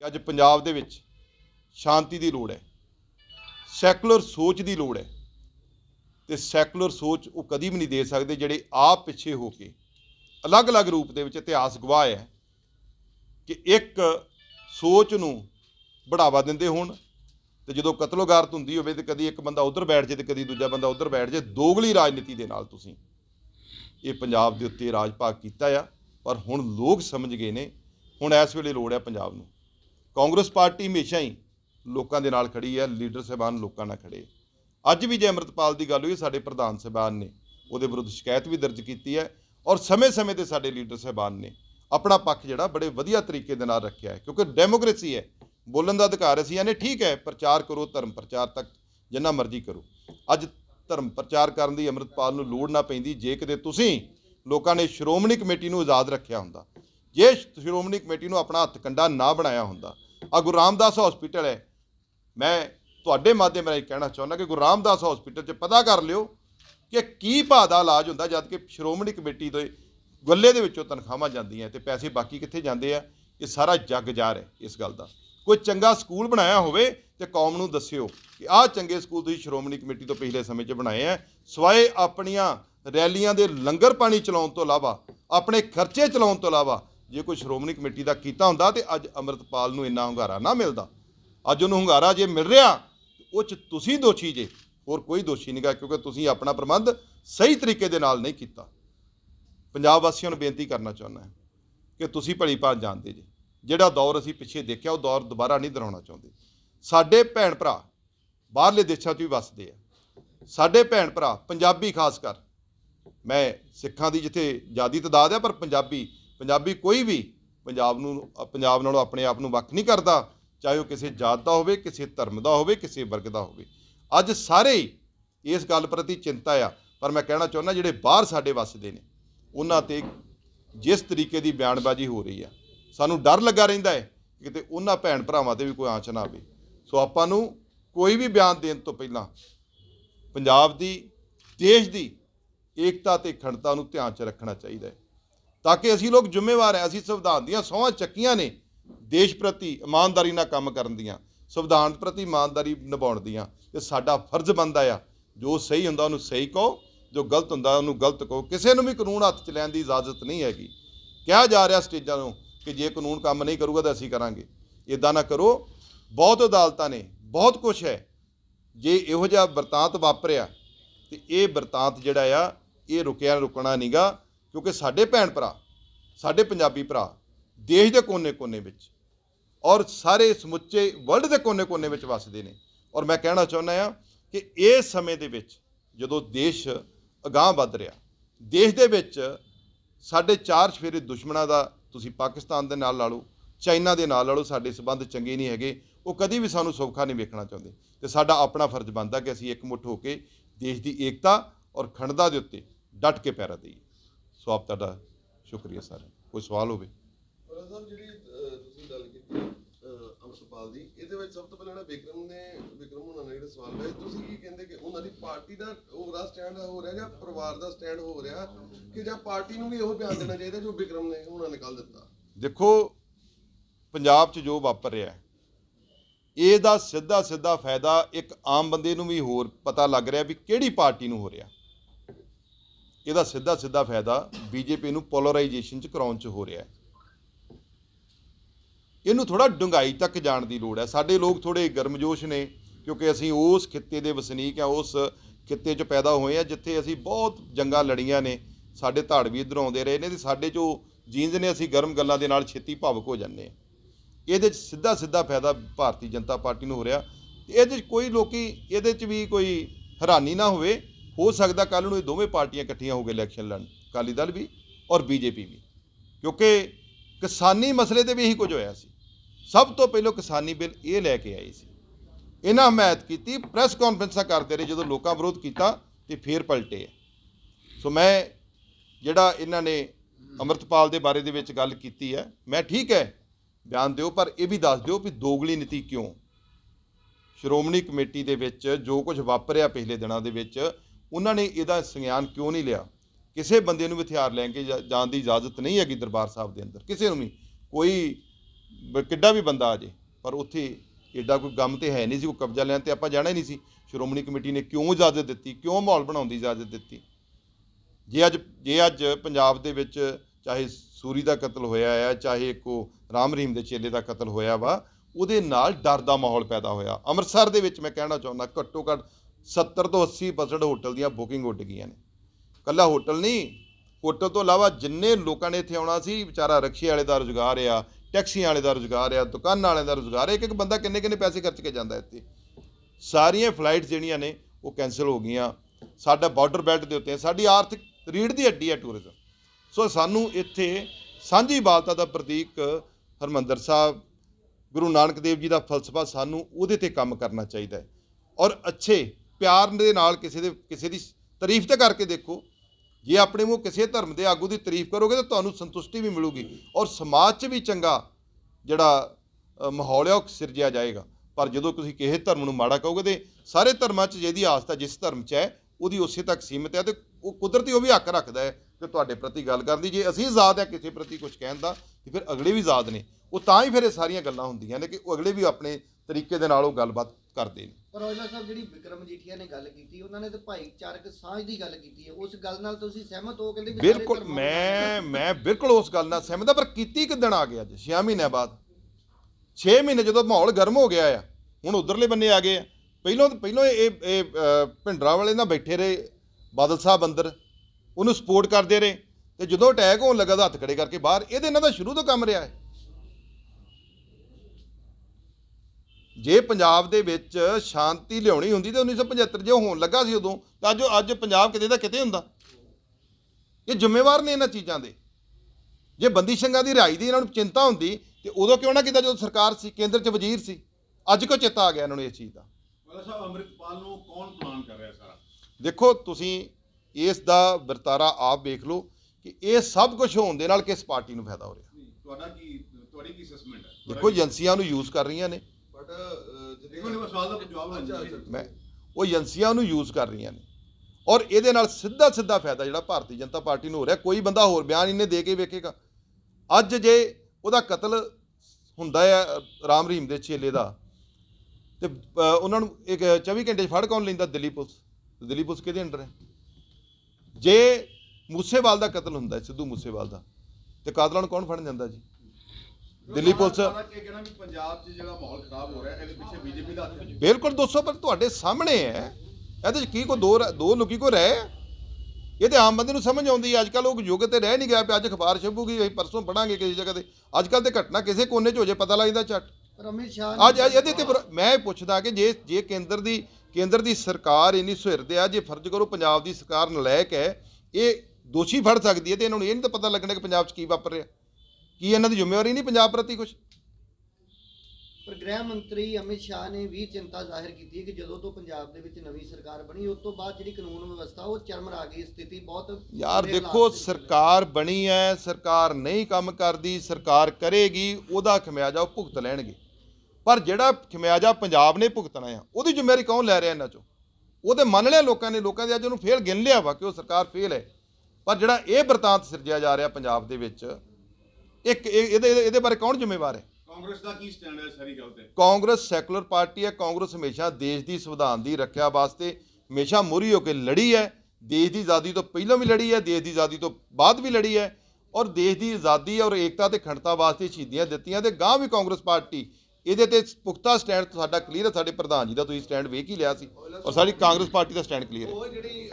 ਕਿ ਅੱਜ ਪੰਜਾਬ ਦੇ ਵਿੱਚ ਸ਼ਾਂਤੀ ਦੀ ਲੋੜ ਹੈ, ਸੈਕੂਲਰ ਸੋਚ ਦੀ ਲੋੜ ਹੈ ਤੇ ਸੈਕੂਲਰ ਸੋਚ ਉਹ ਕਦੀ ਵੀ ਨਹੀਂ ਦੇ ਸਕਦੇ ਜਿਹੜੇ ਆਪ ਪਿੱਛੇ ਹੋ ਕੇ ਅਲੱਗ-ਅਲੱਗ ਰੂਪ ਦੇ ਵਿੱਚ ਇਤਿਹਾਸ ਗਵਾਹ ਹੈ ਕਿ ਇੱਕ ਸੋਚ ਨੂੰ ਬੜਾਵਾ ਦਿੰਦੇ ਹੋਣ ਤੇ ਜਦੋਂ ਕਤਲੋਗਾਰਤ ਹੁੰਦੀ ਹੋਵੇ ਤੇ ਕਦੀ ਇੱਕ ਬੰਦਾ ਉਧਰ ਬੈਠ ਜੇ ਤੇ ਕਦੀ ਦੂਜਾ ਬੰਦਾ ਉਧਰ ਬੈਠ ਜੇ, ਦੋਗਲੀ ਰਾਜਨੀਤੀ ਦੇ ਨਾਲ ਤੁਸੀਂ ਇਹ ਪੰਜਾਬ ਦੇ ਉੱਤੇ ਰਾਜ ਭਾਗ ਕੀਤਾ ਆ, ਪਰ ਹੁਣ ਲੋਕ ਸਮਝ ਗਏ ਨੇ, ਹੁਣ ਇਸ ਵੇਲੇ ਲੋੜ ਹੈ ਪੰਜਾਬ ਨੂੰ। ਕਾਂਗਰਸ ਪਾਰਟੀ ਹਮੇਸ਼ਾ ਹੀ ਲੋਕਾਂ ਦੇ ਨਾਲ ਖੜੀ ਹੈ, ਲੀਡਰ ਸਾਹਿਬਾਨ ਲੋਕਾਂ ਨਾਲ ਖੜੇ। ਅੱਜ ਵੀ ਜੇ ਅੰਮ੍ਰਿਤਪਾਲ ਦੀ ਗੱਲ ਹੋਈ, ਸਾਡੇ ਪ੍ਰਧਾਨ ਸਾਹਿਬਾਨ ਨੇ ਉਹਦੇ ਵਿਰੁੱਧ ਸ਼ਿਕਾਇਤ ਵੀ ਦਰਜ ਕੀਤੀ ਹੈ ਔਰ ਸਮੇਂ-ਸਮੇਂ ਤੇ ਸਾਡੇ ਲੀਡਰ ਸਾਹਿਬਾਨ ਨੇ ਆਪਣਾ ਪੱਖ ਜਿਹੜਾ ਬੜੇ ਵਧੀਆ ਤਰੀਕੇ ਦੇ ਨਾਲ ਰੱਖਿਆ ਹੈ, ਕਿਉਂਕਿ ਡੈਮੋਕ੍ਰੇਸੀ ਹੈ, ਬੋਲਣ ਦਾ ਅਧਿਕਾਰ ਅਸੀਂ ਨੇ ਠੀਕ ਹੈ, ਪ੍ਰਚਾਰ ਕਰੋ, ਧਰਮ ਪ੍ਰਚਾਰ ਤੱਕ ਜਿੰਨਾ ਮਰਜ਼ੀ ਕਰੋ। ਅੱਜ ਧਰਮ ਪ੍ਰਚਾਰ ਕਰਨ ਦੀ ਅੰਮ੍ਰਿਤਪਾਲ ਨੂੰ ਲੋੜ ਨਾ ਪੈਂਦੀ, ਜੇ ਕਿਤੇ ਤੁਸੀਂ ਲੋਕਾਂ ਨੇ ਸ਼੍ਰੋਮਣੀ ਕਮੇਟੀ ਨੂੰ ਆਜ਼ਾਦ ਰੱਖਿਆ ਹੁੰਦਾ, ਜੇ ਸ਼੍ਰੋਮਣੀ ਕਮੇਟੀ ਨੂੰ ਆਪਣਾ ਹੱਥ ਕੰਡਾ ਨਾ ਬਣਾਇਆ ਹੁੰਦਾ ਆ ਗੁਰੂ ਰਾਮਦਾਸ ਹਸਪੀਟਲ ਹੈ। ਮੈਂ ਤੁਹਾਡੇ ਮਾਧਿਅਮ ਰਾਹੀਂ ਕਹਿਣਾ ਚਾਹੁੰਦਾ ਕਿ ਗੁਰੂ ਰਾਮਦਾਸ ਹਸਪੀਟਲ 'ਚ ਪਤਾ ਕਰ ਲਿਓ ਕਿ ਕੀ ਭਾਅ ਦਾ ਇਲਾਜ ਹੁੰਦਾ ਜਦ ਕਿ ਸ਼੍ਰੋਮਣੀ ਕਮੇਟੀ ਦੇ ਗੱਲੇ ਦੇ ਵਿੱਚੋਂ ਤਨਖਾਹਾਂ ਜਾਂਦੀਆਂ ਤੇ ਪੈਸੇ ਬਾਕੀ ਕਿੱਥੇ ਜਾਂਦੇ ਆ? ਇਹ ਸਾਰਾ ਜੱਗ ਜਾ ਰਿਹਾ ਇਸ ਗੱਲ ਦਾ। ਕੋਈ ਚੰਗਾ ਸਕੂਲ ਬਣਾਇਆ ਹੋਵੇ ਤੇ ਕੌਮ ਨੂੰ ਦੱਸਿਓ ਕਿ ਆਹ ਚੰਗੇ ਸਕੂਲ ਤੁਸੀਂ ਸ਼੍ਰੋਮਣੀ ਕਮੇਟੀ ਤੋਂ ਪਿਛਲੇ ਸਮੇਂ 'ਚ ਬਣਾਏ ਆ। ਸਵਾਏ ਆਪਣੀਆਂ ਰੈਲੀਆਂ ਦੇ ਲੰਗਰ ਪਾਣੀ ਚਲਾਉਣ ਤੋਂ ਇਲਾਵਾ, ਆਪਣੇ ਖਰਚੇ ਚਲਾਉਣ ਤੋਂ ਇਲਾਵਾ ਜੇ ਕੋਈ ਸ਼੍ਰੋਮਣੀ ਕਮੇਟੀ ਦਾ ਕੀਤਾ ਹੁੰਦਾ ਤੇ ਅੱਜ ਅੰਮ੍ਰਿਤਪਾਲ ਨੂੰ ਇੰਨਾ ਹੁੰਗਾਰਾ ਨਾ ਮਿਲਦਾ। ਅੱਜ ਉਹਨੂੰ ਹੁੰਗਾਰਾ ਜੇ ਮਿਲ ਰਿਹਾ, ਉਹ ਚ ਤੁਸੀਂ ਦੋਸ਼ੀ ਜੇ, ਹੋਰ ਕੋਈ ਦੋਸ਼ੀ ਨਹੀਂਗਾ ਕਿਉਂਕਿ ਤੁਸੀਂ ਆਪਣਾ ਪ੍ਰਬੰਧ ਸਹੀ ਤਰੀਕੇ ਦੇ ਨਾਲ ਨਹੀਂ ਕੀਤਾ। ਪੰਜਾਬ ਵਾਸੀਆਂ ਨੂੰ ਬੇਨਤੀ ਕਰਨਾ ਚਾਹੁੰਦਾ ਹਾਂ ਕਿ ਤੁਸੀਂ ਭਲੀ ਭਾਂਤ ਜਾਣਦੇ ਜੇ। ਜਿਹੜਾ ਦੌਰ ਅਸੀਂ ਪਿੱਛੇ ਦੇਖਿਆ, ਉਹ ਦੌਰ ਦੁਬਾਰਾ ਨਹੀਂ ਦੁਹਰਾਉਣਾ ਚਾਹੁੰਦੇ। ਸਾਡੇ ਭੈਣ ਭਰਾ ਬਾਹਰਲੇ ਦੇਸ਼ਾਂ 'ਚ ਵੀ ਵੱਸਦੇ ਆ। ਸਾਡੇ ਭੈਣ ਭਰਾ ਪੰਜਾਬੀ ਖਾਸ ਕਰ, ਮੈਂ ਸਿੱਖਾਂ ਦੀ ਜਿੱਥੇ ਜ਼ਿਆਦੀ ਤਦਾਦ ਹੈ ਪਰ ਪੰਜਾਬੀ ਪੰਜਾਬੀ ਕੋਈ ਵੀ ਪੰਜਾਬ ਨੂੰ, ਪੰਜਾਬ ਨਾਲੋਂ ਆਪਣੇ ਆਪ ਨੂੰ ਵੱਖ ਨਹੀਂ ਕਰਦਾ, ਚਾਹੇ ਉਹ ਕਿਸੇ ਜਾਤ ਦਾ ਹੋਵੇ, ਕਿਸੇ ਧਰਮ ਦਾ ਹੋਵੇ, ਕਿਸੇ ਵਰਗ ਦਾ ਹੋਵੇ। ਅੱਜ ਸਾਰੇ ਇਸ ਗੱਲ ਪ੍ਰਤੀ ਚਿੰਤਾ ਆ, ਪਰ ਮੈਂ ਕਹਿਣਾ ਚਾਹੁੰਦਾ ਜਿਹੜੇ ਬਾਹਰ ਸਾਡੇ ਵੱਸਦੇ ਨੇ, ਉਹਨਾਂ ਤੇ ਜਿਸ ਤਰੀਕੇ ਦੀ ਬਿਆਨਬਾਜ਼ੀ ਹੋ ਰਹੀ ਆ, ਸਾਨੂੰ ਡਰ ਲੱਗਾ ਰਹਿੰਦਾ ਹੈ ਕਿਤੇ ਉਹਨਾਂ ਭੈਣ ਭਰਾਵਾਂ ਤੇ ਵੀ ਕੋਈ ਆਂਚ ਨਾ ਆਵੇ। ਸੋ ਆਪਾਂ ਨੂੰ ਕੋਈ ਵੀ ਬਿਆਨ ਦੇਣ ਤੋਂ ਪਹਿਲਾਂ ਪੰਜਾਬ ਦੀ, ਦੇਸ਼ ਦੀ ਏਕਤਾ ਤੇ ਅਖੰਡਤਾ ਨੂੰ ਧਿਆਨ 'ਚ ਰੱਖਣਾ ਚਾਹੀਦਾ ਹੈ। ਤਾਂ ਕਿ ਅਸੀਂ ਲੋਕ ਜ਼ਿੰਮੇਵਾਰ ਹੈ, ਅਸੀਂ ਸੰਵਿਧਾਨ ਦੀਆਂ ਸਹੁੰ ਚੱਕੀਆਂ ਨੇ ਦੇਸ਼ ਪ੍ਰਤੀ ਇਮਾਨਦਾਰੀ ਨਾਲ ਕੰਮ ਕਰਨ ਦੀਆਂ, ਸੰਵਿਧਾਨ ਪ੍ਰਤੀ ਇਮਾਨਦਾਰੀ ਨਿਭਾਉਣ ਦੀਆਂ। ਤੇ ਸਾਡਾ ਫਰਜ਼ ਬਣਦਾ ਆ, ਜੋ ਸਹੀ ਹੁੰਦਾ ਉਹਨੂੰ ਸਹੀ ਕਹੋ, ਜੋ ਗਲਤ ਹੁੰਦਾ ਉਹਨੂੰ ਗਲਤ ਕਹੋ। ਕਿਸੇ ਨੂੰ ਵੀ ਕਾਨੂੰਨ ਹੱਥ 'ਚ ਲੈਣ ਦੀ ਇਜਾਜ਼ਤ ਨਹੀਂ ਹੈਗੀ। ਕਿਹਾ ਜਾ ਰਿਹਾ ਸਟੇਜਾਂ ਨੂੰ ਕਿ ਜੇ ਕਾਨੂੰਨ ਕੰਮ ਨਹੀਂ ਕਰੂਗਾ ਤਾਂ ਅਸੀਂ ਕਰਾਂਗੇ। ਇਦਾਂ ਨਾ ਕਰੋ। ਬਹੁਤ ਅਦਾਲਤਾਂ ਨੇ, ਬਹੁਤ ਕੁਝ ਹੈ। ਜੇ ਇਹੋ ਜਿਹਾ ਵਰਤਾਂਤ ਵਾਪਰਿਆ, ਤੇ ਇਹ ਵਰਤਾਂਤ ਜਿਹੜਾ ਆ, ਇਹ ਰੁਕਿਆ ਰੁਕਣਾ ਨਹੀਂਗਾ ਕਿਉਂਕਿ ਸਾਡੇ ਭੈਣ ਭਰਾ, ਸਾਡੇ ਪੰਜਾਬੀ ਭਰਾ ਦੇਸ਼ ਦੇ ਕੋਨੇ-ਕੋਨੇ ਵਿੱਚ ਔਰ ਸਾਰੇ ਸਮੁੱਚੇ ਵਰਲਡ ਦੇ ਕੋਨੇ-ਕੋਨੇ ਵਿੱਚ ਵੱਸਦੇ ਨੇ। ਔਰ ਮੈਂ ਕਹਿਣਾ ਚਾਹੁੰਦਾ ਆ ਕਿ ਇਸ ਸਮੇਂ ਦੇ ਵਿੱਚ ਜਦੋਂ ਦੇਸ਼ ਅਗਾਂਹ ਵੱਧ ਰਿਹਾ, ਦੇਸ਼ ਦੇ ਵਿੱਚ ਸਾਡੇ ਚਾਰ ਸਫੇਰੇ ਦੁਸ਼ਮਣਾਂ ਦਾ ਤੁਸੀਂ ਪਾਕਿਸਤਾਨ ਦੇ ਨਾਲ ਲਾ ਲਓ, ਚਾਈਨਾ ਦੇ ਨਾਲ ਲਾ ਲਓ, ਸਾਡੇ ਸਬੰਧ ਚੰਗੇ ਨਹੀਂ ਹੈਗੇ, ਉਹ ਕਦੀ ਵੀ ਸਾਨੂੰ ਸੌਖਾ ਨਹੀਂ ਵੇਖਣਾ ਚਾਹੁੰਦੇ। ਤੇ ਸਾਡਾ ਆਪਣਾ ਫਰਜ਼ ਬਣਦਾ ਕਿ ਅਸੀਂ ਇਕਮੁੱਠ ਹੋ ਕੇ ਦੇਸ਼ ਦੀ ਏਕਤਾ ਔਰ ਖੰਡਤਾ ਦੇ ਉੱਤੇ ਡਟ ਕੇ ਪੈਰਾ ਦੇਈਏ। ਸੋ ਆਪ ਤੁਹਾਡਾ ਸ਼ੁਕਰੀਆ ਸਰ। ਕੋਈ ਸਵਾਲ ਹੋਵੇ? ਸਾਹਿਬ ਜਿਹੜੀ ਤੁਸੀਂ ਗੱਲ ਕੀਤੀ ਅਹ, ਅੰਮ੍ਰਿਤਪਾਲ ਦੀ ਇਹਦੇ ਵਿੱਚ ਸਭ ਤੋਂ ਪਹਿਲਾਂ ਜਿਹੜਾ ਵਿਕਰਮ ਨੇ ਵਿਕਰਮ ਉਹਨਾਂ ਨੇ ਜਿਹੜਾ ਸਵਾਲ ਤੁਸੀਂ ਕੀ ਕਹਿੰਦੇ ਕਿ ਉਹਨਾਂ ਦੀ ਪਾਰਟੀ ਦਾ ਉਹਦਾ ਸਟੈਂਡ ਹੋ ਰਿਹਾ ਜਾਂ ਪਰਿਵਾਰ ਦਾ ਸਟੈਂਡ ਹੋ ਰਿਹਾ ਕਿ ਜਾਂ ਪਾਰਟੀ ਨੂੰ ਵੀ ਇਹੋ ਬਿਆਨ ਦੇਣਾ ਚਾਹੀਦਾ ਜੋ ਵਿਕਰਮ ਨੇ ਉਹਨਾਂ ਨੇ ਕੱਲ ਦਿੱਤਾ? ਦੇਖੋ ਪੰਜਾਬ 'ਚ ਜੋ ਵਾਪਰ ਰਿਹਾ ਹੈ, ਇਹਦਾ ਸਿੱਧਾ ਸਿੱਧਾ ਫਾਇਦਾ ਇੱਕ ਆਮ ਬੰਦੇ ਨੂੰ ਵੀ ਹੋਰ ਪਤਾ ਲੱਗ ਰਿਹਾ ਵੀ ਕਿਹੜੀ ਪਾਰਟੀ ਨੂੰ ਹੋ ਰਿਹਾ। ਇਹਦਾ ਸਿੱਧਾ ਸਿੱਧਾ ਫਾਇਦਾ ਬੀਜੇਪੀ ਨੂੰ ਪੋਲਰਾਈਜੇਸ਼ਨ 'ਚ ਕਰਾਉਣ 'ਚ ਹੋ ਰਿਹਾ ਹੈ। ਇਹਨੂੰ ਥੋੜਾ ਡੂੰਘਾਈ ਤੱਕ ਜਾਣ ਦੀ ਲੋੜ ਹੈ। ਸਾਡੇ ਲੋਕ ਥੋੜੇ ਗਰਮਜੋਸ਼ ਨੇ, ਕਿਉਂਕਿ ਅਸੀਂ ਉਸ ਖਿੱਤੇ ਦੇ ਵਸਨੀਕ ਆ ਉਸ ਖਿੱਤੇ 'ਚ ਪੈਦਾ ਹੋਏ ਆ ਜਿੱਥੇ ਅਸੀਂ ਬਹੁਤ ਜੰਗਾਂ ਲੜੀਆਂ ਨੇ। ਸਾਡੇ ਧਾੜ ਵੀ ਇੱਧਰੋਂ ਆਉਂਦੇ ਰਹੇ ਨੇ ਤੇ ਸਾਡੇ ਜੋ ਜੀਨਸ ਨੇ ਅਸੀਂ ਗਰਮ ਗੱਲਾਂ ਦੇ ਨਾਲ ਛੇਤੀ ਭਾਵਕ ਹੋ ਜਾਂਦੇ ਆ ਇਹਦੇ 'ਚ ਸਿੱਧਾ ਸਿੱਧਾ ਫਾਇਦਾ ਭਾਰਤੀ ਜਨਤਾ ਪਾਰਟੀ ਨੂੰ ਹੋ ਰਿਹਾ। ਤੇ ਇਹਦੇ 'ਚ ਕੋਈ ਲੋਕੀ, ਇਹਦੇ 'ਚ ਵੀ ਕੋਈ ਹੈਰਾਨੀ ਨਾ ਹੋਵੇ। ਹੋ ਸਕਦਾ ਕੱਲ ਨੂੰ ਇਹ ਦੋਵੇਂ ਪਾਰਟੀਆਂ ਇਕੱਠੀਆਂ ਹੋ ਕੇ ਇਲੈਕਸ਼ਨ ਲੜਨ, ਅਕਾਲੀ ਦਲ ਵੀ ਔਰ ਬੀਜੇਪੀ ਵੀ। ਕਿਉਂਕਿ ਕਿਸਾਨੀ ਮਸਲੇ ਤੇ ਵੀ ਇਹੀ ਕੁਝ ਹੋਇਆ ਸੀ। ਸਭ ਤੋਂ ਪਹਿਲਾਂ ਕਿਸਾਨੀ ਬਿੱਲ ਇਹ ਲੈ ਕੇ ਆਏ ਸੀ। ਇਹਨਾਂ ਹਮਾਇਤ ਕੀਤੀ, ਪ੍ਰੈਸ ਕਾਨਫਰੰਸਾਂ ਕਰਦੇ ਰਹੇ, ਜਦੋਂ ਲੋਕਾਂ ਵਿਰੋਧ ਕੀਤਾ ਤੇ ਫੇਰ ਪਲਟੇ ਆ। ਸੋ ਮੈਂ ਜਿਹੜਾ ਇਹਨਾਂ ਨੇ ਅਮਰਤਪਾਲ ਦੇ ਬਾਰੇ ਦੇ ਵਿੱਚ ਗੱਲ ਕੀਤੀ ਹੈ, ਮੈਂ ਠੀਕ ਹੈ, ਬਿਆਨ ਦਿਓ, ਪਰ ਇਹ ਵੀ ਦੱਸ ਦਿਓ ਵੀ ਦੋਗਲੀ ਨੀਤੀ ਕਿਉਂ? ਸ਼੍ਰੋਮਣੀ ਕਮੇਟੀ ਦੇ ਵਿੱਚ ਜੋ ਕੁਝ ਵਾਪਰਿਆ ਪਿਛਲੇ ਦਿਨਾਂ ਦੇ ਵਿੱਚ ਉਹਨਾਂ ਨੇ ਇਹਦਾ ਸੰਗਿਆਨ ਕਿਉਂ ਨਹੀਂ ਲਿਆ? ਕਿਸੇ ਬੰਦੇ ਨੂੰ ਹਥਿਆਰ ਲੈ ਕੇ ਜਾ- ਜਾਣ ਦੀ ਇਜਾਜ਼ਤ ਨਹੀਂ ਹੈਗੀ ਦਰਬਾਰ ਸਾਹਿਬ ਦੇ ਅੰਦਰ। ਕਿਸੇ ਨੂੰ ਵੀ ਕੋਈ ਕਿੱਡਾ ਵੀ ਬੰਦਾ ਆ ਜੇ, ਪਰ ਉੱਥੇ ਏਡਾ ਕੋਈ ਗਮ ਤੇ ਹੈ ਨਹੀਂ ਸੀ ਕੋਈ ਕਬਜ਼ਾ ਲੈਣ ਤੇ ਆਪਾਂ ਜਾਣਾ ਹੀ ਨਹੀਂ ਸੀ। ਸ਼੍ਰੋਮਣੀ ਕਮੇਟੀ ਨੇ ਕਿਉਂ ਇਜਾਜ਼ਤ ਦਿੱਤੀ? ਕਿਉਂ ਮਾਹੌਲ ਬਣਾਉਣ ਦੀ ਇਜਾਜ਼ਤ ਦਿੱਤੀ? ਜੇ ਅੱਜ ਜੇ ਅੱਜ ਪੰਜਾਬ ਦੇ ਵਿੱਚ ਚਾਹੇ ਸੂਰੀ ਦਾ ਕਤਲ ਹੋਇਆ ਆ, ਚਾਹੇ ਕੋ ਰਾਮ ਰਹੀਮ ਦੇ ਚੇਲੇ ਦਾ ਕਤਲ ਹੋਇਆ ਵਾ, ਉਹਦੇ ਨਾਲ ਡਰ ਦਾ ਮਾਹੌਲ ਪੈਦਾ ਹੋਇਆ। ਅੰਮ੍ਰਿਤਸਰ ਦੇ ਵਿੱਚ ਮੈਂ ਕਹਿਣਾ ਚਾਹੁੰਦਾ, ਘੱਟੋ ਘੱਟ 70 ਤੋਂ 80% ਹੋਟਲ ਦੀਆਂ ਬੁਕਿੰਗ ਉੱਡ ਗਈਆਂ ਨੇ। ਕੱਲਾ ਹੋਟਲ ਨਹੀਂ, ਹੋਟਲ ਤੋਂ ਇਲਾਵਾ ਜਿੰਨੇ ਲੋਕਾਂ ਨੇ ਇੱਥੇ ਆਉਣਾ ਸੀ, ਵਿਚਾਰਾ ਰਕਸ਼ੇ ਵਾਲੇ ਦਾ ਰੁਜ਼ਗਾਰ ਆ, ਟੈਕਸੀਆਂ ਵਾਲੇ ਦਾ ਰੁਜ਼ਗਾਰ ਆ, ਦੁਕਾਨਾਂ ਵਾਲਿਆਂ ਦਾ ਰੁਜ਼ਗਾਰ ਇੱਕ ਇੱਕ ਬੰਦਾ ਕਿੰਨੇ ਕਿੰਨੇ ਪੈਸੇ ਖਰਚ ਕੇ ਜਾਂਦਾ ਇੱਥੇ। ਸਾਰੀਆਂ ਫਲਾਈਟਸ ਜਿਹੜੀਆਂ ਨੇ, ਉਹ ਕੈਨਸਲ ਹੋ ਗਈਆਂ। ਸਾਡਾ ਬਾਰਡਰ ਬੈਲਟ ਦੇ ਉੱਤੇ ਸਾਡੀ ਆਰਥਿਕ ਰੀੜ ਦੀ ਹੱਡੀ ਹੈ ਟੂਰਿਜ਼ਮ ਸੋ ਸਾਨੂੰ ਇੱਥੇ ਸਾਂਝੀ ਬਾਲਤਾ ਦਾ ਪ੍ਰਤੀਕ ਹਰਮੰਦਰ ਸਾਹਿਬ, ਗੁਰੂ ਨਾਨਕ ਦੇਵ ਜੀ ਦਾ ਫਲਸਫਾ ਸਾਨੂੰ ਉਹਦੇ ਤੇ ਕੰਮ ਕਰਨਾ ਚਾਹੀਦਾ ਹੈ। ਔਰ ਅੱਛੇ ਪਿਆਰ ਦੇ ਨਾਲ ਕਿਸੇ ਦੇ, ਕਿਸੇ ਦੀ ਤਾਰੀਫ ਤਾਂ ਕਰਕੇ ਦੇਖੋ। ਜੇ ਆਪਣੇ ਮੂੰਹ ਕਿਸੇ ਧਰਮ ਦੇ ਆਗੂ ਦੀ ਤਾਰੀਫ ਕਰੋਗੇ ਤਾਂ ਤੁਹਾਨੂੰ ਸੰਤੁਸ਼ਟੀ ਵੀ ਮਿਲੂਗੀ ਔਰ ਸਮਾਜ 'ਚ ਵੀ ਚੰਗਾ ਜਿਹੜਾ ਮਾਹੌਲ ਹੈ ਉਹ ਸਿਰਜਿਆ ਜਾਏਗਾ। ਪਰ ਜਦੋਂ ਤੁਸੀਂ ਕਿਸੇ ਧਰਮ ਨੂੰ ਮਾੜਾ ਕਹੋਗੇ ਤੇ ਸਾਰੇ ਧਰਮਾਂ 'ਚ ਜਿਹਦੀ ਆਸਥਾ ਜਿਸ ਧਰਮ 'ਚ ਹੈ, ਉਹਦੀ ਉਸੇ ਤੱਕ ਸੀਮਿਤ ਹੈ ਤੇ ਉਹ ਕੁਦਰਤੀ ਉਹ ਵੀ ਹੱਕ ਰੱਖਦਾ ਹੈ ਕਿ ਤੁਹਾਡੇ ਪ੍ਰਤੀ ਗੱਲ ਕਰਨ ਦੀ। ਜੇ ਅਸੀਂ ਆਜ਼ਾਦ ਹੈ ਕਿਸੇ ਪ੍ਰਤੀ ਕੁਝ ਕਹਿਣ ਦਾ, ਤੇ ਫਿਰ ਅਗਲੇ ਵੀ ਆਜ਼ਾਦ ਨੇ। ਉਹ ਤਾਂ ਹੀ ਫਿਰ ਇਹ ਸਾਰੀਆਂ ਗੱਲਾਂ ਹੁੰਦੀਆਂ ਨੇ ਕਿ ਉਹ ਅਗਲੇ ਵੀ ਆਪਣੇ ਤਰੀਕੇ ਦੇ ਨਾਲ ਉਹ ਗੱਲਬਾਤ ਕਰਦੇ ਨੇ। ਪਰ ਔਜਲਾ ਸਾਹਿਬ ਜਿਹੜੀ ਵਿਕਰਮ ਜੀਠੀਆ ਨੇ ਗੱਲ ਕੀਤੀ ਉਹਨਾਂ ਨੇ ਤੇ ਭਾਈਚਾਰਕ ਸਾਂਝ ਦੀ ਗੱਲ ਕੀਤੀ ਹੈ। ਉਸ ਗੱਲ ਨਾਲ ਤੁਸੀਂ ਸਹਿਮਤ ਹੋ ਕਹਿੰਦੇ ਵੀ ਸਾਰੇ ਬਿਲਕੁਲ ਧਰਮਾਂ ਮੈਂ ਮੈਂ ਬਿਲਕੁਲ ਉਸ ਗੱਲ ਨਾਲ ਸਹਿਮਤ ਹਾਂ ਪਰ ਕੀਤੀ ਕਿਦਣ ਆ ਗਿਆ ਅੱਜ? 6 ਮਹੀਨਿਆਂ ਬਾਅਦ। 6 ਮਹੀਨੇ ਜਦੋਂ ਮਾਹੌਲ ਗਰਮ ਹੋ ਗਿਆ ਆ ਹੁਣ ਉਧਰਲੇ ਬੰਨੇ ਆ ਗਏ ਆ। ਪਹਿਲੋਂ ਪਹਿਲੋਂ ਇਹ ਇਹ ਅ, ਭਿੰਡਰਾਂ ਵਾਲੇ ਨਾ ਬੈਠੇ ਰਹੇ ਬਾਦਲ ਸਾਹਿਬ ਅੰਦਰ। ਉਹਨੂੰ ਸਪੋਰਟ ਕਰਦੇ ਰਹੇ। ਤੇ ਜਦੋਂ ਅਟੈਕ ਹੋਣ ਲੱਗਾ ਤਾਂ ਹੱਥ ਖੜੇ ਕਰਕੇ ਬਾਹਰ। ਇਹਦੇ ਇਹਨਾਂ ਦਾ ਸ਼ੁਰੂ ਤੋਂ ਕੰਮ ਰਿਹਾ ਹੈ। ਜੇ ਪੰਜਾਬ ਦੇ ਵਿੱਚ ਸ਼ਾਂਤੀ ਲਿਆਉਣੀ ਹੁੰਦੀ ਤੇ 1975 ਜੇ ਹੋਣ ਲੱਗਾ ਸੀ ਉਦੋਂ ਤਾਂ ਅੱਜ ਅੱਜ ਪੰਜਾਬ ਕਿਤੇ ਦਾ ਕਿਤੇ ਹੁੰਦਾ। ਇਹ ਜ਼ਿੰਮੇਵਾਰ ਨੇ ਇਹਨਾਂ ਚੀਜ਼ਾਂ ਦੇ। ਜੇ ਬੰਦੀ ਸਿੰਘਾਂ ਦੀ ਰਿਹਾਈ ਦੀ ਇਹਨਾਂ ਨੂੰ ਚਿੰਤਾ ਹੁੰਦੀ ਤੇ ਉਦੋਂ ਕਿਉਂ ਨਾ ਕੀਤਾ ਜਦੋਂ ਸਰਕਾਰ ਸੀ ਕੇਂਦਰ 'ਚ ਵਜ਼ੀਰ ਸੀ। ਅੱਜ ਕਿਉਂ ਚੇਤਾ ਆ ਗਿਆ ਇਹਨਾਂ ਨੂੰ ਇਸ ਚੀਜ਼ ਦਾ? ਸਾਹਿਬ ਅੰਮ੍ਰਿਤਪਾਲ ਨੂੰ ਕੌਣ ਪਲਾਨ ਕਰ ਰਿਹਾ ਸਾਰਾ? ਦੇਖੋ ਤੁਸੀਂ ਇਸ ਦਾ ਵਰਤਾਰਾ ਆਪ ਵੇਖ ਲਓ ਕਿ ਇਹ ਸਭ ਕੁਝ ਹੋਣ ਦੇ ਨਾਲ ਕਿਸ ਪਾਰਟੀ ਨੂੰ ਫਾਇਦਾ ਹੋ ਰਿਹਾ? ਤੁਹਾਡਾ ਕੀ ਤੁਹਾਡੀ ਕੀ ਅਸੈਸਮੈਂਟ ਹੈ? ਦੇਖੋ ਏਜੰਸੀਆਂ ਨੂੰ ਯੂਜ਼ ਕਰ ਰਹੀਆਂ ਨੇ। ਬਟ ਦੇਖੋ ਨਹੀਂ ਮੈਂ ਸਵਾਲ ਦਾ ਜਵਾਬ ਅੱਛਾ, ਲੈਣਾ ਅੱਛਾ। ਮੈਂ ਉਹ ਏਜੰਸੀਆਂ ਨੂੰ ਯੂਜ਼ ਕਰ ਰਹੀਆਂ ਨੇ। ਔਰ ਇਹਦੇ ਨਾਲ ਸਿੱਧਾ ਸਿੱਧਾ ਫਾਇਦਾ ਜਿਹੜਾ ਭਾਰਤੀ ਜਨਤਾ ਪਾਰਟੀ ਨੂੰ ਹੋ ਰਿਹਾ। ਕੋਈ ਬੰਦਾ ਹੋਰ ਬਿਆਨ ਇਹਨੇ ਦੇ ਕੇ ਵੇਖੇਗਾ। ਅੱਜ ਜੇ ਉਹਦਾ ਕਤਲ ਹੁੰਦਾ ਹੈ ਰਾਮ ਰਹੀਮ ਦੇ ਚੇਲੇ ਦਾ ਤੇ ਉਹਨਾਂ ਨੂੰ ਇੱਕ 24 ਘੰਟੇ 'ਚ ਫੜ ਕੌਣ ਲੈਂਦਾ ਦਿੱਲੀ ਪੁਲਿਸ? ਦਿੱਲੀ ਪੁਲਿਸ ਕਿਹਦੇ ਅੰਡਰ ਹੈ? ਜੇ ਮੂਸੇਵਾਲ ਦਾ ਕਤਲ ਹੁੰਦਾ ਸਿੱਧੂ ਮੂਸੇਵਾਲ ਦਾ ਤੇ ਕਾਤਲਾਂ ਨੂੰ ਕੌਣ ਫੜਨ ਜਾਂਦਾ ਜੀ? ਦਿੱਲੀ ਪੁਲਿਸ- ਕਹਿਣਾ ਵੀ ਪੰਜਾਬ 'ਚ ਜਿਹੜਾ ਮਾਹੌਲ ਖਰਾਬ ਹੋ ਰਿਹਾ ਇਹਦੇ ਪਿੱਛੇ ਬੀਜੇਪੀ ਦਾ ਹੱਥ ਹੈ ਬਿਲਕੁਲ ਦੋਸਤੋ ਪਰ ਤੁਹਾਡੇ ਸਾਹਮਣੇ ਹੈ। ਇਹਦੇ 'ਚ ਕੀ ਕੋ ਦੋ ਰ- ਦੋ ਲੁਕੀ ਕੋ ਰਹਿ? ਇਹ ਤੇ ਆਮ ਬੰਦੇ ਨੂੰ ਸਮਝ ਆਉਂਦੀ ਹੈ। ਅੱਜ ਕੱਲ ਉਹ ਯੁੱਗ ਤੇ ਰਹਿ ਨਹੀਂ ਗਿਆ ਵੀ ਅੱਜ ਅਖਬਾਰ ਛਪੂਗੀ ਅਸੀਂ ਪਰਸੋਂ ਪੜਾਂਗੇ ਕਿਸੇ ਜਗ੍ਹਾ ਤੇ। ਅੱਜ ਕੱਲ ਤੇ ਘਟਨਾ ਕਿਸੇ ਕੋਨੇ 'ਚ ਹੋ ਜੇ ਪਤਾ ਲੱਗ ਜਾਂਦਾ ਝੱਟ। ਪਰ ਅਮਿਤ ਸ਼ਾਹ ਨੇ ਅੱਜ ਅੱਜ ਇਹਦੇ ਤੇ ਮੈਂ ਇਹ ਪੁੱਛਦਾ ਕਿ ਜੇ ਜੇ ਕੇਂਦਰ ਦੀ ਕੇਂਦਰ ਦੀ ਸਰਕਾਰ ਇੰਨੀ ਸੁਹਿਰਦ ਆ ਜੇ ਫਰਜ਼ ਕਰੋ ਪੰਜਾਬ ਦੀ ਸਰਕਾਰ ਨਲਾਇਕ ਹੈ ਇਹ ਦੋਸ਼ੀ ਫੜ ਸਕਦੀ ਹੈ ਤੇ ਇਹਨਾਂ ਨੂੰ ਇਹ ਨਹੀਂ ਤਾਂ ਪਤਾ ਲੱਗਣਾ ਕਿ ਪੰਜਾਬ 'ਚ ਕੀ ਵਾਪਰ ਰਿਹਾ। ਕੀ ਇਹਨਾਂ ਦੀ ਜ਼ਿੰਮੇਵਾਰੀ ਨਹੀਂ ਪੰਜਾਬ ਪ੍ਰਤੀ ਕੁਝ ਪਰ ਗ੍ਰਹਿ ਮੰਤਰੀ ਅਮਿਤ ਸ਼ਾਹ ਨੇ ਵੀ ਚਿੰਤਾ ਜ਼ਾਹਿਰ ਕੀਤੀ ਹੈ ਕਿ ਜਦੋਂ ਤੋਂ ਪੰਜਾਬ ਦੇ ਵਿੱਚ ਨਵੀਂ ਸਰਕਾਰ ਬਣੀ ਉਸ ਤੋਂ ਬਾਅਦ ਜਿਹੜੀ ਕਾਨੂੰਨ ਵਿਵਸਥਾ ਉਹ ਚਰਮਰਾ ਗਈ ਸਥਿਤੀ ਬਹੁਤ ਯਾਰ ਦੇਖੋ ਸਰਕਾਰ ਬਣੀ ਹੈ ਸਰਕਾਰ ਨਹੀਂ ਕੰਮ ਕਰਦੀ ਸਰਕਾਰ ਕਰੇਗੀ ਉਹਦਾ ਖਮਿਆਜਾ ਉਹ ਭੁਗਤ ਲੈਣਗੇ। ਪਰ ਜਿਹੜਾ ਖਮਿਆਜਾ ਪੰਜਾਬ ਨੇ ਭੁਗਤਣਾ ਆ ਉਹਦੀ ਜ਼ਿੰਮੇਵਾਰੀ ਕੌਣ ਲੈ ਰਿਹਾ ਇਹਨਾਂ ਚੋਂ? ਉਹ ਤੇ ਮੰਨ ਲਿਆ ਲੋਕਾਂ ਨੇ ਲੋਕਾਂ ਦੇ ਅੱਜ ਉਹਨੂੰ ਫੇਲ ਗਿਣ ਲਿਆ ਵਾ ਕਿ ਉਹ ਸਰਕਾਰ ਫੇਲ ਹੈ। ਪਰ ਜਿਹੜਾ ਇਹ ਵਰਤਾਂਤ ਸਿਰਜਿਆ ਜਾ ਰਿਹਾ ਪੰਜਾਬ ਦੇ ਵਿੱਚ ਇੱਕ ਇਹ- ਇਹਦੇ ਇਹਦੇ ਬਾਰੇ ਕੌਣ ਜ਼ਿੰਮੇਵਾਰ ਹੈ? ਕਾਂਗਰਸ ਦਾ ਕੀ ਸਟੈਂਡ ਹੈ ਸਾਰੀ ਗੱਲ ਤੇ? ਕਾਂਗਰਸ ਸੈਕੂਲਰ ਪਾਰਟੀ ਹੈ ਕਾਂਗਰਸ ਹਮੇਸ਼ਾ ਦੇਸ਼ ਦੀ ਸੰਵਿਧਾਨ ਦੀ ਰੱਖਿਆ ਵਾਸਤੇ ਹਮੇਸ਼ਾ ਮੁਰੀ ਹੋ ਕੇ ਲੜੀ ਹੈ। ਦੇਸ਼ ਦੀ ਆਜ਼ਾਦੀ ਤੋਂ ਪਹਿਲਾਂ ਵੀ ਲੜੀ ਹੈ ਦੇਸ਼ ਦੀ ਆਜ਼ਾਦੀ ਤੋਂ ਬਾਅਦ ਵੀ ਲੜੀ ਹੈ ਔਰ ਦੇਸ਼ ਦੀ ਆਜ਼ਾਦੀ ਔਰ ਏਕਤਾ ਤੇ ਅਖੰਡਤਾ ਵਾਸਤੇ ਸ਼ਹੀਦੀਆਂ ਦਿੱਤੀਆਂ ਤੇ ਗਾਂ ਵੀ ਕਾਂਗਰਸ ਪਾਰਟੀ ਇਹਦੇ ਤੇ ਪੁਖਤਾ ਸਟੈਂਡ ਸਾਡਾ ਕਲੀਅਰ ਹੈ ਸਾਡੇ ਪ੍ਰਧਾਨ ਜੀ ਦਾ ਤੁਸੀਂ ਸਟੈਂਡ ਵੇਖ ਹੀ ਲਿਆ ਸੀ। ਔਰ ਸਾਡੀ ਕਾਂਗਰਸ ਪਾਰਟੀ ਦਾ ਸਟੈਂਡ ਕਲੀਅਰ ਹੈ। ਉਹ ਜਿਹੜੀ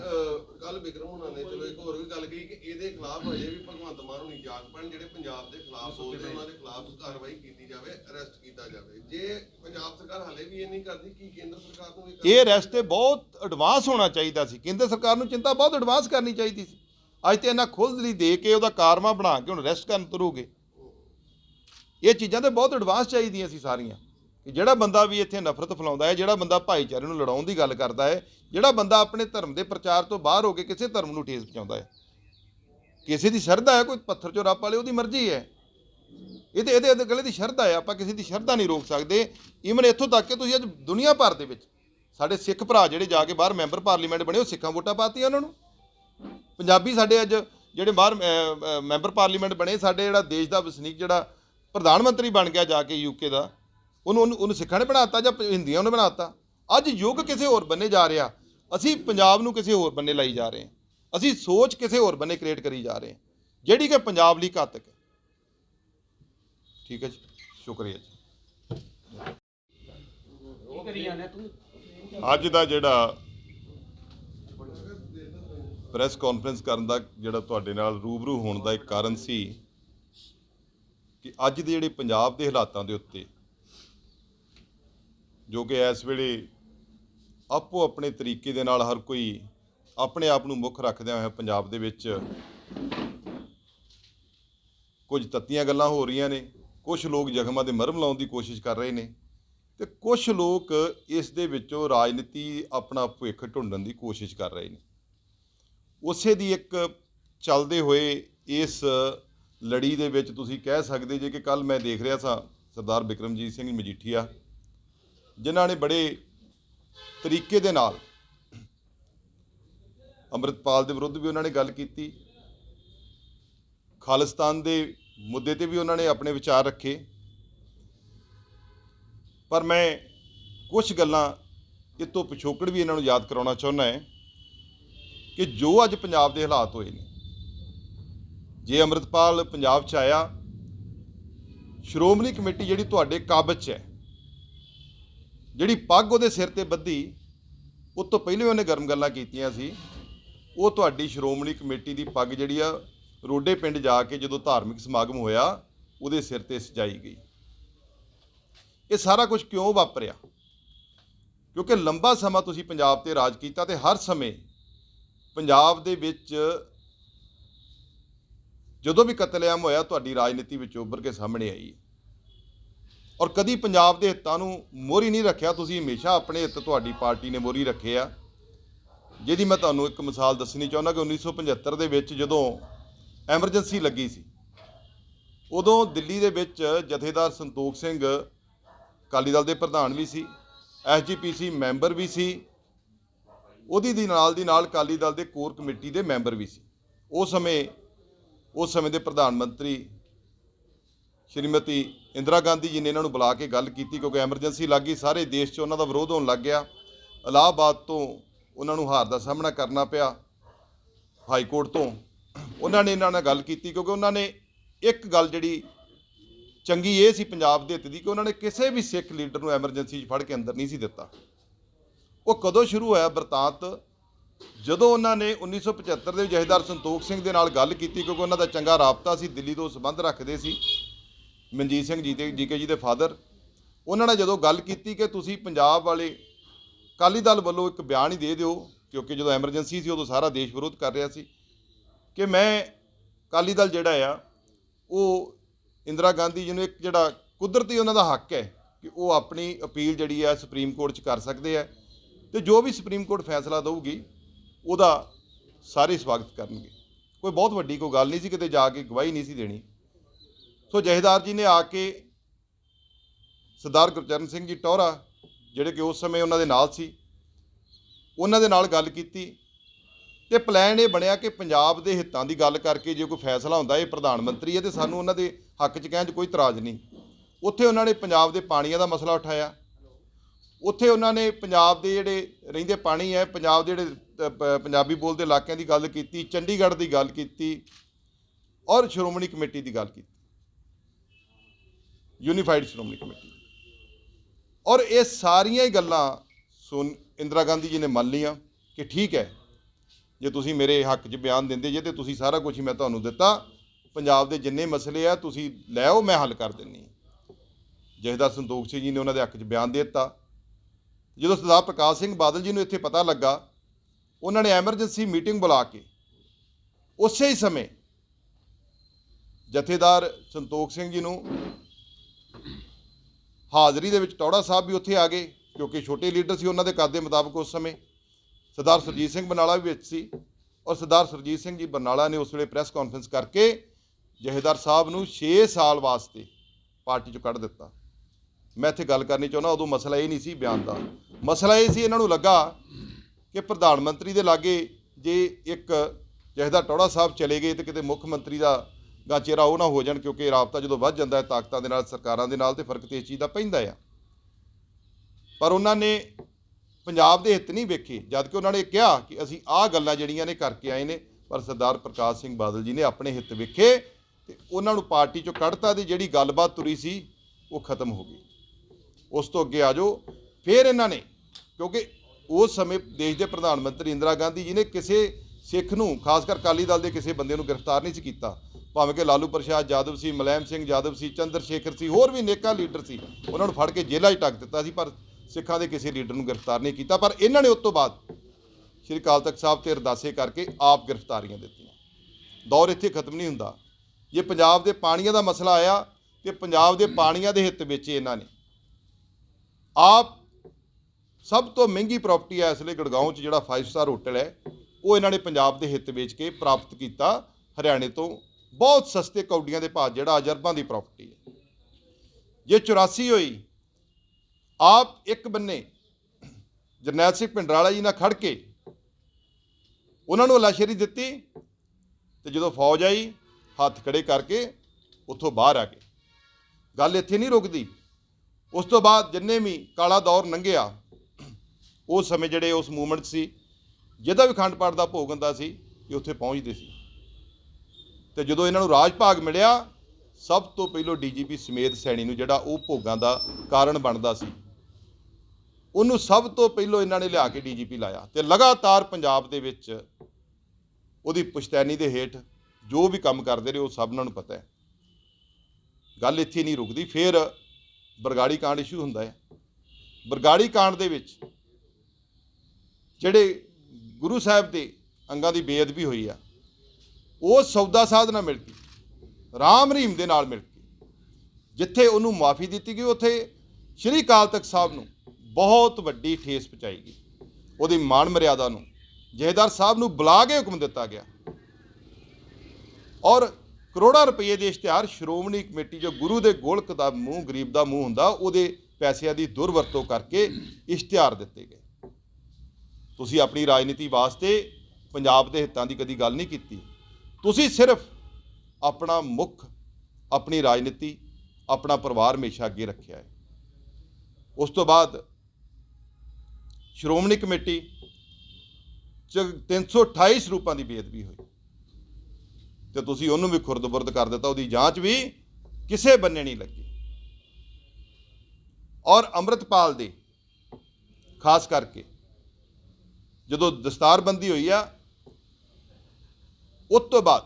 ਕੱਲ ਵਿਕਰਮ ਹੁਣਾਂ ਨੇ ਚਲੋ ਇੱਕ ਹੋਰ ਵੀ ਗੱਲ ਕਹੀ ਕਿ ਇਹਦੇ ਖਿਲਾਫ ਹਜੇ ਵੀ ਭਗਵੰਤ ਮਾਨ ਹੁਣੀ ਜਾਗ ਪੈਣ ਜਿਹੜੇ ਪੰਜਾਬ ਦੇ ਖਿਲਾਫ ਬੋਲਦੇ ਉਹਨਾਂ ਦੇ ਖਿਲਾਫ ਕਾਰਵਾਈ ਕੀਤੀ ਜਾਵੇ ਅਰੈਸਟ ਕੀਤਾ ਜਾਵੇ। ਜੇ ਪੰਜਾਬ ਸਰਕਾਰ ਹਲੇ ਵੀ ਇਹ ਨਹੀਂ ਕਰਦੀ ਕੀ ਕੇਂਦਰ ਸਰਕਾਰ ਨੂੰ ਇਹ ਇਹ ਅਰੈਸਟ ਤੇ ਬਹੁਤ ਐਡਵਾਂਸ ਹੋਣਾ ਚਾਹੀਦਾ ਸੀ। ਕੇਂਦਰ ਸਰਕਾਰ ਨੂੰ ਚਿੰਤਾ ਬਹੁਤ ਐਡਵਾਂਸ ਕਰਨੀ ਚਾਹੀਦੀ ਸੀ। ਅੱਜ ਤੇ ਇਹਨਾਂ ਖੁੱਲ੍ਹਦਲੀ ਦੇ ਕੇ ਉਹਦਾ ਕਾਰਮਾ ਬਣਾ ਕੇ ਹੁਣ ਅਰੈਸਟ ਕਰਨ ਤੁਰੋਗੇ। ਇਹ ਚੀਜ਼ਾਂ ਤੇ ਬਹੁਤ ਐਡਵਾਂਸ ਚਾਹੀਦੀਆਂ ਸੀ ਸਾਰੀਆਂ ਕਿ ਜਿਹੜਾ ਬੰਦਾ ਵੀ ਇੱਥੇ ਨਫ਼ਰਤ ਫੈਲਾਉਂਦਾ ਹੈ ਜਿਹੜਾ ਬੰਦਾ ਭਾਈਚਾਰੇ ਨੂੰ ਲੜਾਉਣ ਦੀ ਗੱਲ ਕਰਦਾ ਹੈ ਜਿਹੜਾ ਬੰਦਾ ਆਪਣੇ ਧਰਮ ਦੇ ਪ੍ਰਚਾਰ ਤੋਂ ਬਾਹਰ ਹੋ ਕੇ ਕਿਸੇ ਧਰਮ ਨੂੰ ਠੇਸ ਪਹੁੰਚਾਉਂਦਾ ਹੈ। ਕਿਸੇ ਦੀ ਸ਼ਰਧਾ ਹੈ ਕੋਈ ਪੱਥਰ ਚੋਂ ਰੱਬ ਵਾਲੇ ਉਹਦੀ ਮਰਜ਼ੀ ਹੈ। ਇਹਦੇ ਇਹਦੇ ਇਹਦੇ ਗਲੇ ਦੀ ਸ਼ਰਧਾ ਹੈ ਆਪਾਂ ਕਿਸੇ ਦੀ ਸ਼ਰਧਾ ਨਹੀਂ ਰੋਕ ਸਕਦੇ। ਈਵਨ ਇੱਥੋਂ ਤੱਕ ਕਿ ਤੁਸੀਂ ਅੱਜ ਦੁਨੀਆ ਭਰ ਦੇ ਵਿੱਚ ਸਾਡੇ ਸਿੱਖ ਭਰਾ ਜਿਹੜੇ ਜਾ ਕੇ ਬਾਹਰ ਮੈਂਬਰ ਪਾਰਲੀਮੈਂਟ ਬਣੇ ਉਹ ਸਿੱਖਾਂ ਵੋਟਾਂ ਪਾਤੀਆਂ ਉਹਨਾਂ ਨੂੰ। ਪੰਜਾਬੀ ਸਾਡੇ ਅੱਜ ਜਿਹੜੇ ਬਾਹਰ ਅ, ਮੈਂਬਰ ਪਾਰਲੀਮੈਂਟ ਬਣੇ ਸਾਡੇ ਜਿਹੜਾ ਦੇਸ਼ ਦਾ ਵਸਨੀਕ ਜਿਹੜਾ ਪ੍ਰਧਾਨ ਮੰਤਰੀ ਬਣ ਗਿਆ ਜਾ ਕੇ ਯੂਕੇ ਦਾ। ਉਹਨੂੰ ਉਹਨੂੰ ਉਹਨੂੰ ਸਿੱਖਾਂ ਨੇ ਬਣਾਤਾ ਜਾਂ ਪ- ਹਿੰਦੀਆਂ ਨੇ ਬਣਾਤਾ? ਅੱਜ ਯੁੱਗ ਕਿਸੇ ਹੋਰ ਬੰਨੇ ਜਾ ਰਿਹਾ। ਅਸੀਂ ਪੰਜਾਬ ਨੂੰ ਕਿਸੇ ਹੋਰ ਬੰਨੇ ਲਾਈ ਜਾ ਰਹੇ ਹਾਂ। ਅਸੀਂ ਸੋਚ ਕਿਸੇ ਹੋਰ ਬੰਨੇ ਕ੍ਰੀਏਟ ਕਰੀ ਜਾ ਰਹੇ ਹਾਂ। ਜਿਹੜੀ ਕਿ ਪੰਜਾਬ ਲਈ ਘਾਤਕ ਹੈ। ਠੀਕ ਹੈ ਜੀ। ਸ਼ੁਕਰੀਆ ਜੀ। ਅੱਜ ਦਾ ਜਿਹੜਾ ਪ੍ਰੈਸ ਕਾਨਫਰੰਸ ਕਰਨ ਦਾ ਜਿਹੜਾ ਤੁਹਾਡੇ ਨਾਲ ਰੂਬਰੂ ਹੋਣ ਦਾ ਇੱਕ ਕਾਰਨ ਸੀ ਕਿ ਅੱਜ ਦੇ ਜਿਹੜੇ ਪੰਜਾਬ ਦੇ ਹਾਲਾਤਾਂ ਦੇ ਉੱਤੇ, ਜੋ ਕਿ ਇਸ ਵੇਲੇ ਆਪੋ ਆਪਣੇ ਤਰੀਕੇ ਦੇ ਨਾਲ ਹਰ ਕੋਈ ਆਪਣੇ ਆਪ ਨੂੰ ਮੁੱਖ ਰੱਖਦਿਆਂ ਹੋਇਆ ਪੰਜਾਬ ਦੇ ਵਿੱਚ, ਕੁਝ ਤੱਤੀਆਂ ਗੱਲਾਂ ਹੋ ਰਹੀਆਂ ਨੇ, ਕੁਝ ਲੋਕ ਜ਼ਖਮਾਂ ਦੇ ਮਰਮ ਲਾਉਣ ਦੀ ਕੋਸ਼ਿਸ਼ ਕਰ ਰਹੇ ਨੇ ਤੇ ਕੁਝ ਲੋਕ ਇਸ ਦੇ ਵਿੱਚੋਂ ਰਾਜਨੀਤੀ ਆਪਣਾ ਭਵਿੱਖ ਢੂੰਡਣ ਦੀ ਕੋਸ਼ਿਸ਼ ਕਰ ਰਹੇ ਨੇ। ਉਸੇ ਦੀ ਇੱਕ ਚੱਲਦੇ ਹੋਏ ਇਸ ਲੜੀ ਦੇ ਵਿੱਚ ਤੁਸੀਂ ਕਹਿ ਸਕਦੇ ਜੇ ਕਿ ਕੱਲ ਮੈਂ ਦੇਖ ਰਿਹਾ ਸਾਂ ਸਰਦਾਰ ਬਿਕਰਮਜੀਤ ਸਿੰਘ ਮਜੀਠੀਆ, ਜਿਨ੍ਹਾਂ ਨੇ ਬੜੇ ਤਰੀਕੇ ਦੇ ਨਾਲ ਅੰਮ੍ਰਿਤਪਾਲ ਦੇ ਵਿਰੁੱਧ ਵੀ ਉਹਨਾਂ ਨੇ ਗੱਲ ਕੀਤੀ, ਖਾਲਿਸਤਾਨ ਦੇ ਮੁੱਦੇ ਤੇ ਵੀ ਉਹਨਾਂ ਨੇ ਆਪਣੇ ਵਿਚਾਰ ਰੱਖੇ। ਪਰ ਮੈਂ ਕੁਝ ਗੱਲਾਂ ਇਹ ਤੋਂ ਪਿਛੋਕੜ ਵੀ ਇਹਨਾਂ ਨੂੰ ਯਾਦ ਕਰਾਉਣਾ ਚਾਹੁੰਦਾ ਹੈ ਕਿ ਜੋ ਅੱਜ ਪੰਜਾਬ ਦੇ ਹਾਲਾਤ ਹੋਏ ਨੇ ਜੇ ਅੰਮ੍ਰਿਤਪਾਲ ਪੰਜਾਬ 'ਚ ਆਇਆ, ਸ਼੍ਰੋਮਣੀ ਕਮੇਟੀ ਜਿਹੜੀ ਤੁਹਾਡੇ ਕਾਬਜ 'ਚ ਹੈ, ਜਿਹੜੀ ਪੱਗ ਉਹਦੇ ਸਿਰ ਤੇ ਬੱਧੀ, ਉਸ ਤੋਂ ਪਹਿਲਾਂ ਉਹਨੇ ਗਰਮ ਗੱਲਾਂ ਕੀਤੀਆਂ ਸੀ, ਉਹ ਤੁਹਾਡੀ ਸ਼੍ਰੋਮਣੀ ਕਮੇਟੀ ਦੀ ਪੱਗ ਜਿਹੜੀ ਆ, ਰੋਡੇ ਪਿੰਡ ਜਾ ਕੇ ਜਦੋਂ ਧਾਰਮਿਕ ਸਮਾਗਮ ਹੋਇਆ, ਉਹਦੇ ਸਿਰ ਤੇ ਸਜਾਈ ਗਈ। ਇਹ ਸਾਰਾ ਕੁਝ ਕਿਉਂ ਵਾਪਰਿਆ? ਕਿਉਂਕਿ ਲੰਬਾ ਸਮਾਂ ਤੁਸੀਂ ਪੰਜਾਬ ਤੇ ਰਾਜ ਕੀਤਾ ਤੇ ਹਰ ਸਮੇਂ ਪੰਜਾਬ ਦੇ ਵਿੱਚ ਜਦੋਂ ਵੀ ਕਤਲੇਆਮ ਹੋਇਆ, ਤੁਹਾਡੀ ਰਾਜਨੀਤੀ ਵਿੱਚ ਉੱਭਰ ਕੇ ਸਾਹਮਣੇ ਆਈ ਔਰ ਕਦੀ ਪੰਜਾਬ ਦੇ ਹਿੱਤਾਂ ਨੂੰ ਮੋਰੀ ਨਹੀਂ ਰੱਖਿਆ, ਤੁਸੀਂ ਹਮੇਸ਼ਾ ਆਪਣੇ ਹਿੱਤ ਤੁਹਾਡੀ ਪਾਰਟੀ ਨੇ ਮੋਰੀ ਰੱਖੇ ਆ। ਜਿਹਦੀ ਮੈਂ ਤੁਹਾਨੂੰ ਇੱਕ ਮਿਸਾਲ ਦੱਸਣੀ ਚਾਹੁੰਦਾ ਕਿ 1975 ਦੇ ਵਿੱਚ ਜਦੋਂ ਐਮਰਜੈਂਸੀ ਲੱਗੀ ਸੀ, ਉਦੋਂ ਦਿੱਲੀ ਦੇ ਵਿੱਚ ਜਥੇਦਾਰ ਸੰਤੋਖ ਸਿੰਘ ਅਕਾਲੀ ਦਲ ਦੇ ਪ੍ਰਧਾਨ ਵੀ ਸੀ ਐਸਜੀਪੀਸੀ ਮੈਂਬਰ ਵੀ ਸੀ, ਉਹਦੀ ਦੀ ਨਾਲ ਦੀ ਨਾਲ ਅਕਾਲੀ ਦਲ ਦੇ ਕੋਰ ਕਮੇਟੀ ਦੇ ਮੈਂਬਰ ਵੀ ਸੀ। ਉਸ ਸਮੇਂ ਉਸ ਸਮੇਂ ਦੇ ਪ੍ਰਧਾਨ ਮੰਤਰੀ ਸ਼੍ਰੀਮਤੀ ਇੰਦਰਾ ਗਾਂਧੀ ਜੀ ਨੇ ਇਹਨਾਂ ਨੂੰ ਬੁਲਾ ਕੇ ਗੱਲ ਕੀਤੀ ਕਿਉਂਕਿ ਐਮਰਜੈਂਸੀ ਲੱਗ ਗਈ, ਸਾਰੇ ਦੇਸ਼ 'ਚ ਉਹਨਾਂ ਦਾ ਵਿਰੋਧ ਹੋਣ ਲੱਗ ਗਿਆ। ਇਲਾਹਾਬਾਦ ਤੋਂ ਉਹਨਾਂ ਨੂੰ ਹਾਰ ਦਾ ਸਾਹਮਣਾ ਕਰਨਾ ਪਿਆ ਹਾਈ ਕੋਰਟ ਤੋਂ। ਉਹਨਾਂ ਨੇ ਇਹਨਾਂ ਨਾਲ ਗੱਲ ਕੀਤੀ ਕਿਉਂਕਿ ਉਹਨਾਂ ਨੇ ਇੱਕ ਗੱਲ ਜਿਹੜੀ ਚੰਗੀ ਇਹ ਸੀ ਪੰਜਾਬ ਦੇ ਹਿੱਤ ਦੀ ਕਿ ਉਹਨਾਂ ਨੇ ਕਿਸੇ ਵੀ ਸਿੱਖ ਲੀਡਰ ਨੂੰ ਐਮਰਜੈਂਸੀ 'ਚ ਫੜ ਕੇ ਅੰਦਰ ਨਹੀਂ ਸੀ ਦਿੱਤਾ। ਉਹ ਕਦੋਂ ਸ਼ੁਰੂ ਹੋਇਆ, ਬਰਤਾਂਤ? ਜਦੋਂ ਉਹਨਾਂ ਨੇ 1975 ਦੇ ਜਥੇਦਾਰ ਸੰਤੋਖ ਸਿੰਘ ਦੇ ਨਾਲ ਗੱਲ ਕੀਤੀ, ਕਿਉਂਕਿ ਉਹਨਾਂ ਦਾ ਚੰਗਾ ਰਾਬਤਾ ਸੀ, ਦਿੱਲੀ ਤੋਂ ਸੰਬੰਧ ਰੱਖਦੇ ਸੀ, ਮਨਜੀਤ ਸਿੰਘ ਜੀ ਦੇ ਜੀਕੇ ਜੀ ਦੇ ਫਾਦਰ, ਉਹਨਾਂ ਨੇ ਜਦੋਂ ਗੱਲ ਕੀਤੀ ਕਿ ਤੁਸੀਂ ਪੰਜਾਬ ਵਾਲੇ ਅਕਾਲੀ ਦਲ ਵੱਲੋਂ ਇੱਕ ਬਿਆਨ ਹੀ ਦੇ ਦਿਓ, ਕਿਉਂਕਿ ਜਦੋਂ ਐਮਰਜੈਂਸੀ ਸੀ ਉਦੋਂ ਸਾਰਾ ਦੇਸ਼ ਵਿਰੋਧ ਕਰ ਰਿਹਾ ਸੀ, ਕਿ ਮੈਂ ਅਕਾਲੀ ਦਲ ਜਿਹੜਾ ਆ, ਉਹ ਇੰਦਰਾ ਗਾਂਧੀ ਜੀ ਨੂੰ ਇੱਕ ਜਿਹੜਾ ਕੁਦਰਤੀ ਉਹਨਾਂ ਦਾ ਹੱਕ ਹੈ ਕਿ ਉਹ ਆਪਣੀ ਅਪੀਲ ਜਿਹੜੀ ਹੈ ਸੁਪਰੀਮ ਕੋਰਟ 'ਚ ਕਰ ਸਕਦੇ ਆ, ਤੇ ਜੋ ਵੀ ਸੁਪਰੀਮ ਕੋਰਟ ਫੈਸਲਾ ਦੇਊਗੀ ਉਹਦਾ ਸਾਰੇ ਸਵਾਗਤ ਕਰਨਗੇ। ਕੋਈ ਬਹੁਤ ਵੱਡੀ ਕੋਈ ਗੱਲ ਨਹੀਂ ਸੀ, ਕਿਤੇ ਜਾ ਕੇ ਗਵਾਹੀ ਨਹੀਂ ਸੀ ਦੇਣੀ। ਸੋ ਜਹੇਦਾਰ ਜੀ ਨੇ ਆ ਕੇ ਸਰਦਾਰ ਗੁਰਚਰਨ ਸਿੰਘ ਜੀ ਟੋਹਰਾ, ਜਿਹੜੇ ਕਿ ਉਸ ਸਮੇਂ ਉਹਨਾਂ ਦੇ ਨਾਲ ਸੀ, ਉਹਨਾਂ ਦੇ ਨਾਲ ਗੱਲ ਕੀਤੀ ਤੇ ਪਲਾਨ ਇਹ ਬਣਿਆ ਕਿ ਪੰਜਾਬ ਦੇ ਹਿੱਤਾਂ ਦੀ ਗੱਲ ਕਰਕੇ ਜੇ ਕੋਈ ਫੈਸਲਾ ਹੁੰਦਾ, ਇਹ ਪ੍ਰਧਾਨ ਮੰਤਰੀ ਹੈ ਤੇ ਸਾਨੂੰ ਉਹਨਾਂ ਦੇ ਹੱਕ 'ਚ ਕਹਿਣ 'ਚ ਕੋਈ ਇਤਰਾਜ਼ ਨਹੀਂ। ਉੱਥੇ ਉਹਨਾਂ ਨੇ ਪੰਜਾਬ ਦੇ ਪਾਣੀਆਂ ਦਾ ਮਸਲਾ ਉਠਾਇਆ। ਉੱਥੇ ਉਹਨਾਂ ਨੇ ਪੰਜਾਬ ਦੇ ਜਿਹੜੇ ਰਹਿੰਦੇ ਪਾਣੀ ਹੈ, ਪੰਜਾਬ ਦੇ ਜਿਹੜੇ ਪੰਜਾਬੀ ਬੋਲਦੇ ਇਲਾਕਿਆਂ ਦੀ ਗੱਲ ਕੀਤੀ, ਚੰਡੀਗੜ੍ਹ ਦੀ ਗੱਲ ਕੀਤੀ ਔਰ ਸ਼੍ਰੋਮਣੀ ਕਮੇਟੀ ਦੀ ਗੱਲ ਕੀਤੀ। Unified Shiromani committee. ਔਰ ਇਹ ਸਾਰੀਆਂ ਹੀ ਗੱਲਾਂ ਸੁਣ, ਇੰਦਰਾ ਗਾਂਧੀ ਜੀ ਨੇ ਮੰਨ ਲਈਆਂ ਕਿ ਠੀਕ ਹੈ, ਜੇ ਤੁਸੀਂ ਮੇਰੇ ਹੱਕ 'ਚ ਬਿਆਨ ਦਿੰਦੇ, ਜੇ ਤੇ ਤੁਸੀਂ ਸਾਰਾ ਕੁਝ ਹੀ ਮੈਂ ਤੁਹਾਨੂੰ ਦਿੱਤਾ, ਪੰਜਾਬ ਦੇ ਜਿੰਨੇ ਮਸਲੇ ਆ ਤੁਸੀਂ ਲੈ ਆਓ, ਮੈਂ ਹੱਲ ਕਰ ਦਿੰਨੀ ਹਾਂ। ਸੰਤੋਖ ਸਿੰਘ ਜੀ ਨੇ ਉਹਨਾਂ ਦੇ ਹੱਕ 'ਚ ਬਿਆਨ ਦੇ ਦਿੱਤਾ। ਜਦੋਂ ਸਰਦਾਰ ਪ੍ਰਕਾਸ਼ ਸਿੰਘ ਬਾਦਲ ਜੀ ਨੂੰ ਇੱਥੇ ਪਤਾ ਲੱਗਾ ਉਹਨਾਂ ਨੇ ਐਮਰਜੈਂਸੀ ਮੀਟਿੰਗ ਬੁਲਾ ਕੇ ਉਸੇ ਹੀ ਸਮੇਂ ਜਥੇਦਾਰ ਸੰਤੋਖ ਸਿੰਘ ਜੀ ਨੂੰ ਹਾਜ਼ਰੀ ਦੇ ਵਿੱਚ ਟੌੜਾ ਸਾਹਿਬ ਵੀ ਉੱਥੇ ਆ ਗਏ, ਕਿਉਂਕਿ ਛੋਟੇ ਲੀਡਰ ਸੀ, ਉਹਨਾਂ ਦੇ ਕੱਦ ਦੇ ਮੁਤਾਬਕ ਉਸ ਸਮੇਂ ਸਰਦਾਰ ਸੁਰਜੀਤ ਸਿੰਘ ਬਰਨਾਲਾ ਵੀ ਵਿੱਚ ਸੀ ਔਰ ਸਰਦਾਰ ਸੁਰਜੀਤ ਸਿੰਘ ਜੀ ਬਰਨਾਲਾ ਨੇ ਉਸ ਵੇਲੇ ਪ੍ਰੈਸ ਕਾਨਫਰੰਸ ਕਰਕੇ ਜਹੇਦਾਰ ਸਾਹਿਬ ਨੂੰ 6 ਸਾਲ ਵਾਸਤੇ ਪਾਰਟੀ ਚੋਂ ਕੱਢ ਦਿੱਤਾ। ਮੈਂ ਇੱਥੇ ਗੱਲ ਕਰਨੀ ਚਾਹੁੰਦਾ, ਉਦੋਂ ਮਸਲਾ ਇਹ ਨਹੀਂ ਸੀ ਬਿਆਨ ਦਾ। ਮਸਲਾ ਇਹ ਸੀ, ਇਹਨਾਂ ਨੂੰ ਲੱਗਾ ਕਿ ਪ੍ਰਧਾਨ ਮੰਤਰੀ ਦੇ ਲਾਗੇ ਜੇ ਇੱਕ ਜਹੇਦਾਰ ਟੌੜਾ ਸਾਹਿਬ ਚਲੇ ਗਏ ਤੇ ਕਿਤੇ ਮੁੱਖ ਮੰਤਰੀ ਦਾ ਗਾ ਚਿਹਰਾ ਉਹ ਨਾ ਹੋ ਜਾਣ ਕਿਉਂਕਿ ਰਾਬਤਾ ਜਦੋਂ ਵੱਧ ਜਾਂਦਾ ਹੈ, ਤਾਕਤਾਂ ਦੇ ਨਾਲ, ਸਰਕਾਰਾਂ ਦੇ ਨਾਲ ਤੇ ਫ਼ਰਕ ਤੇ ਇਸ ਚੀਜ਼ ਦਾ ਪੈਂਦਾ ਆ। ਪਰ ਉਹਨਾਂ ਨੇ ਪੰਜਾਬ ਦੇ ਹਿੱਤ ਨਹੀਂ ਵੇਖੇ, ਜਦ ਕਿ ਉਹਨਾਂ ਨੇ ਕਿਹਾ ਕਿ ਅਸੀਂ ਆਹ ਗੱਲਾਂ ਜਿਹੜੀਆਂ ਨੇ ਕਰਕੇ ਆਏ ਨੇ, ਪਰ ਸਰਦਾਰ ਪ੍ਰਕਾਸ਼ ਸਿੰਘ ਬਾਦਲ ਜੀ ਨੇ ਆਪਣੇ ਹਿੱਤ ਵੇਖੇ ਤੇ ਉਹਨਾਂ ਨੂੰ ਪਾਰਟੀ ਚੋਂ ਕੱਢਤਾ ਦੀ ਜਿਹੜੀ ਗੱਲਬਾਤ ਤੁਰੀ ਸੀ, ਉਹ ਖਤਮ ਹੋ ਗਈ। ਉਸ ਤੋਂ ਅੱਗੇ ਆ ਜਾਓ, ਫਿਰ ਇਹਨਾਂ ਨੇ, ਕਿਉਂਕਿ ਉਸ ਸਮੇਂ ਦੇਸ਼ ਦੇ ਪ੍ਰਧਾਨ ਮੰਤਰੀ ਇੰਦਰਾ ਗਾਂਧੀ ਜੀ ਨੇ ਕਿਸੇ ਸਿੱਖ ਨੂੰ, ਖਾਸ ਕਰ ਅਕਾਲੀ ਦਲ ਦੇ ਕਿਸੇ ਬੰਦੇ ਨੂੰ ਗ੍ਰਿਫਤਾਰ ਨਹੀਂ ਸੀ ਕੀਤਾ। ਭਾਵੇਂ ਕਿ ਲਾਲੂ ਪ੍ਰਸ਼ਾਦ ਯਾਦਵ ਸੀ ਮੁਲਾਇਮ ਸਿੰਘ ਯਾਦਵ ਸੀ, ਚੰਦਰ ਸ਼ੇਖਰ ਸੀ, ਹੋਰ ਵੀ ਨੇਕਾਂ ਲੀਡਰ ਸੀ, ਉਹਨਾਂ ਨੂੰ ਫੜ ਕੇ ਜੇਲ੍ਹਾਂ 'ਚ ਟੱਕ ਦਿੱਤਾ ਸੀ, ਪਰ ਸਿੱਖਾਂ ਦੇ ਕਿਸੇ ਲੀਡਰ ਨੂੰ ਗ੍ਰਿਫਤਾਰ ਨਹੀਂ ਕੀਤਾ, ਪਰ ਇਹਨਾਂ ਨੇ ਉਸ ਤੋਂ ਬਾਅਦ ਸ਼੍ਰੀ ਅਕਾਲ ਤਖਤ ਸਾਹਿਬ ਤੇ ਅਰਦਾਸੇ ਕਰਕੇ ਆਪ ਗ੍ਰਿਫਤਾਰੀਆਂ ਦਿੱਤੀਆਂ। ਦੌਰ ਇੱਥੇ ਖਤਮ ਨਹੀਂ ਹੁੰਦਾ। ਜੇ ਪੰਜਾਬ ਦੇ ਪਾਣੀਆਂ ਦਾ ਮਸਲਾ ਆਇਆ, ਤੇ ਪੰਜਾਬ ਦੇ ਪਾਣੀਆਂ ਦੇ ਹਿੱਤ ਵਿੱਚ ਇਹਨਾਂ ਨੇ। ਆਪ ਸਭ ਤੋਂ ਮਹਿੰਗੀ ਪ੍ਰਾਪਰਟੀ ਹੈ ਇਸ ਲਈ ਗੜਗਾਉਂ 'ਚ ਜਿਹੜਾ 5 ਸਟਾਰ ਹੋਟਲ ਹੈ, ਉਹ ਇਹਨਾਂ ਨੇ ਪੰਜਾਬ ਦੇ ਹਿੱਤ ਵੇਚ ਕੇ ਪ੍ਰਾਪਤ ਕੀਤਾ ਹਰਿਆਣੇ ਤੋਂ। ਬਹੁਤ ਸਸਤੇ ਕੌਡੀਆਂ ਦੇ ਭਾਅ, ਜਿਹੜਾ ਅਜਰਬਾਂ ਦੀ ਪ੍ਰਾਪਰਟੀ ਹੈ। ਜੇ 84 ਹੋਈ, ਆਪ ਇੱਕ ਬੰਨੇ ਜਰਨੈਲ ਸਿੰਘ ਪਿੰਡਰਾਲਾ ਜੀ ਨਾਲ ਖੜ ਕੇ ਉਹਨਾਂ ਨੂੰ ਲਾਸ਼ੇਰੀ ਦਿੱਤੀ ਤੇ ਜਦੋਂ ਫੌਜ ਆਈ, ਹੱਥ ਖੜੇ ਕਰਕੇ ਉੱਥੋਂ ਬਾਹਰ ਆ ਗਏ। ਗੱਲ ਇੱਥੇ ਨਹੀਂ ਰੁਕਦੀ। ਉਸ ਤੋਂ ਬਾਅਦ ਜਿੰਨੇ ਵੀ ਕਾਲਾ ਦੌਰ ਲੰਘਿਆ ਉਸ ਸਮੇਂ ਜਿਹੜੇ ਉਸ ਮੂਵਮੈਂਟ ਸੀ, ਜਿਹਦਾ ਵੀ ਖੰਡ ਪਾਠ ਦਾ ਭੋਗ ਹੁੰਦਾ ਸੀ, ਇਹ ਉੱਥੇ ਪਹੁੰਚਦੇ ਸੀ। ਤੇ ਜਦੋਂ ਇਹਨਾਂ ਨੂੰ ਰਾਜ ਭਾਗ ਮਿਲਿਆ, ਸਭ ਤੋਂ ਪਹਿਲਾਂ ਡੀਜੀਪੀ ਸਮੇਤ ਸੈਣੀ ਨੂੰ ਜਿਹੜਾ ਉਹ ਭੋਗਾਂ ਦਾ ਕਾਰਨ ਬਣਦਾ ਸੀ। ਉਹਨੂੰ ਸਭ ਤੋਂ ਪਹਿਲਾਂ ਇਹਨਾਂ ਨੇ ਲਿਆ ਕੇ ਡੀਜੀਪੀ ਲਾਇਆ ਤੇ ਲਗਾਤਾਰ ਪੰਜਾਬ ਦੇ ਵਿੱਚ ਉਹਦੀ ਪੁਸ਼ਤੈਨੀ ਦੇ ਹੇਠ ਜੋ ਵੀ ਕੰਮ ਕਰਦੇ ਰਹੇ, ਉਹ ਸਭ ਨੂੰ ਪਤਾ ਹੈ। ਗੱਲ ਇੱਥੇ ਨਹੀਂ ਰੁਕਦੀ, ਫਿਰ ਬਰਗਾੜੀ ਕਾਂਡ ਇਸ਼ੂ ਹੁੰਦਾ ਹੈ। ਬਰਗਾੜੀ ਕਾਂਡ ਦੇ ਵਿੱਚ ਜਿਹੜੇ ਗੁਰੂ ਸਾਹਿਬ ਦੇ ਅੰਗਾਂ ਦੀ ਬੇਅਦਬੀ ਹੋਈ ਆ, ਉਹ ਸੌਦਾ ਸਾਧ ਨਾਲ ਮਿਲ ਕੇ ਰਾਮ ਰਹੀਮ ਦੇ ਨਾਲ ਮਿਲ ਕੇ ਜਿੱਥੇ ਉਹਨੂੰ ਮਾਫੀ ਦਿੱਤੀ ਗਈ, ਉੱਥੇ ਸ਼੍ਰੀ ਅਕਾਲ ਤਖਤ ਸਾਹਿਬ ਨੂੰ ਬਹੁਤ ਵੱਡੀ ਠੇਸ ਪਹੁੰਚਾਈ ਗਈ। ਉਹਦੀ ਮਾਣ ਮਰਿਆਦਾ ਨੂੰ ਜਹੇਦਾਰ ਸਾਹਿਬ ਨੂੰ ਬੁਲਾ ਕੇ ਹੁਕਮ ਦਿੱਤਾ ਗਿਆ। ਔਰ ਕਰੋੜਾਂ ਰੁਪਏ ਦੇ ਇਸ਼ਤਿਹਾਰ ਸ਼੍ਰੋਮਣੀ ਕਮੇਟੀ ਜੋ ਗੁਰੂ ਦੇ ਗੋਲਕ ਦਾ ਮੂੰਹ, ਗਰੀਬ ਦਾ ਮੂੰਹ ਹੁੰਦਾ, ਉਹਦੇ ਪੈਸਿਆਂ ਦੀ ਦੁਰਵਰਤੋਂ ਕਰਕੇ ਇਸ਼ਤਿਹਾਰ ਦਿੱਤੇ ਗਏ। ਤੁਸੀਂ ਆਪਣੀ ਰਾਜਨੀਤੀ ਵਾਸਤੇ ਪੰਜਾਬ ਦੇ ਹਿੱਤਾਂ ਦੀ ਕਦੀ ਗੱਲ ਨਹੀਂ ਕੀਤੀ। ਤੁਸੀਂ ਸਿਰਫ ਆਪਣਾ ਮੁੱਖ, ਆਪਣੀ ਰਾਜਨੀਤੀ, ਆਪਣਾ ਪਰਿਵਾਰ ਹਮੇਸ਼ਾ ਅੱਗੇ ਰੱਖਿਆ ਹੈ। ਉਸ ਤੋਂ ਬਾਅਦ ਸ਼੍ਰੋਮਣੀ ਕਮੇਟੀ ਚ 328 ਸਰੂਪਾਂ ਦੀ ਬੇਅਦਬੀ ਹੋਈ। ਤੇ ਤੁਸੀਂ ਉਹਨੂੰ ਵੀ ਖੁਰਦ-ਬੁਰਦ ਕਰ ਦਿੱਤਾ, ਉਹਦੀ ਜਾਂਚ ਵੀ ਕਿਸੇ ਬੰਨੇ ਨਹੀਂ ਲੱਗੀ। ਔਰ ਅੰਮ੍ਰਿਤਪਾਲ ਦੇ, ਖਾਸ ਕਰਕੇ ਜਦੋਂ ਦਸਤਾਰਬੰਦੀ ਹੋਈ ਆ, ਉਸ ਤੋਂ ਬਾਅਦ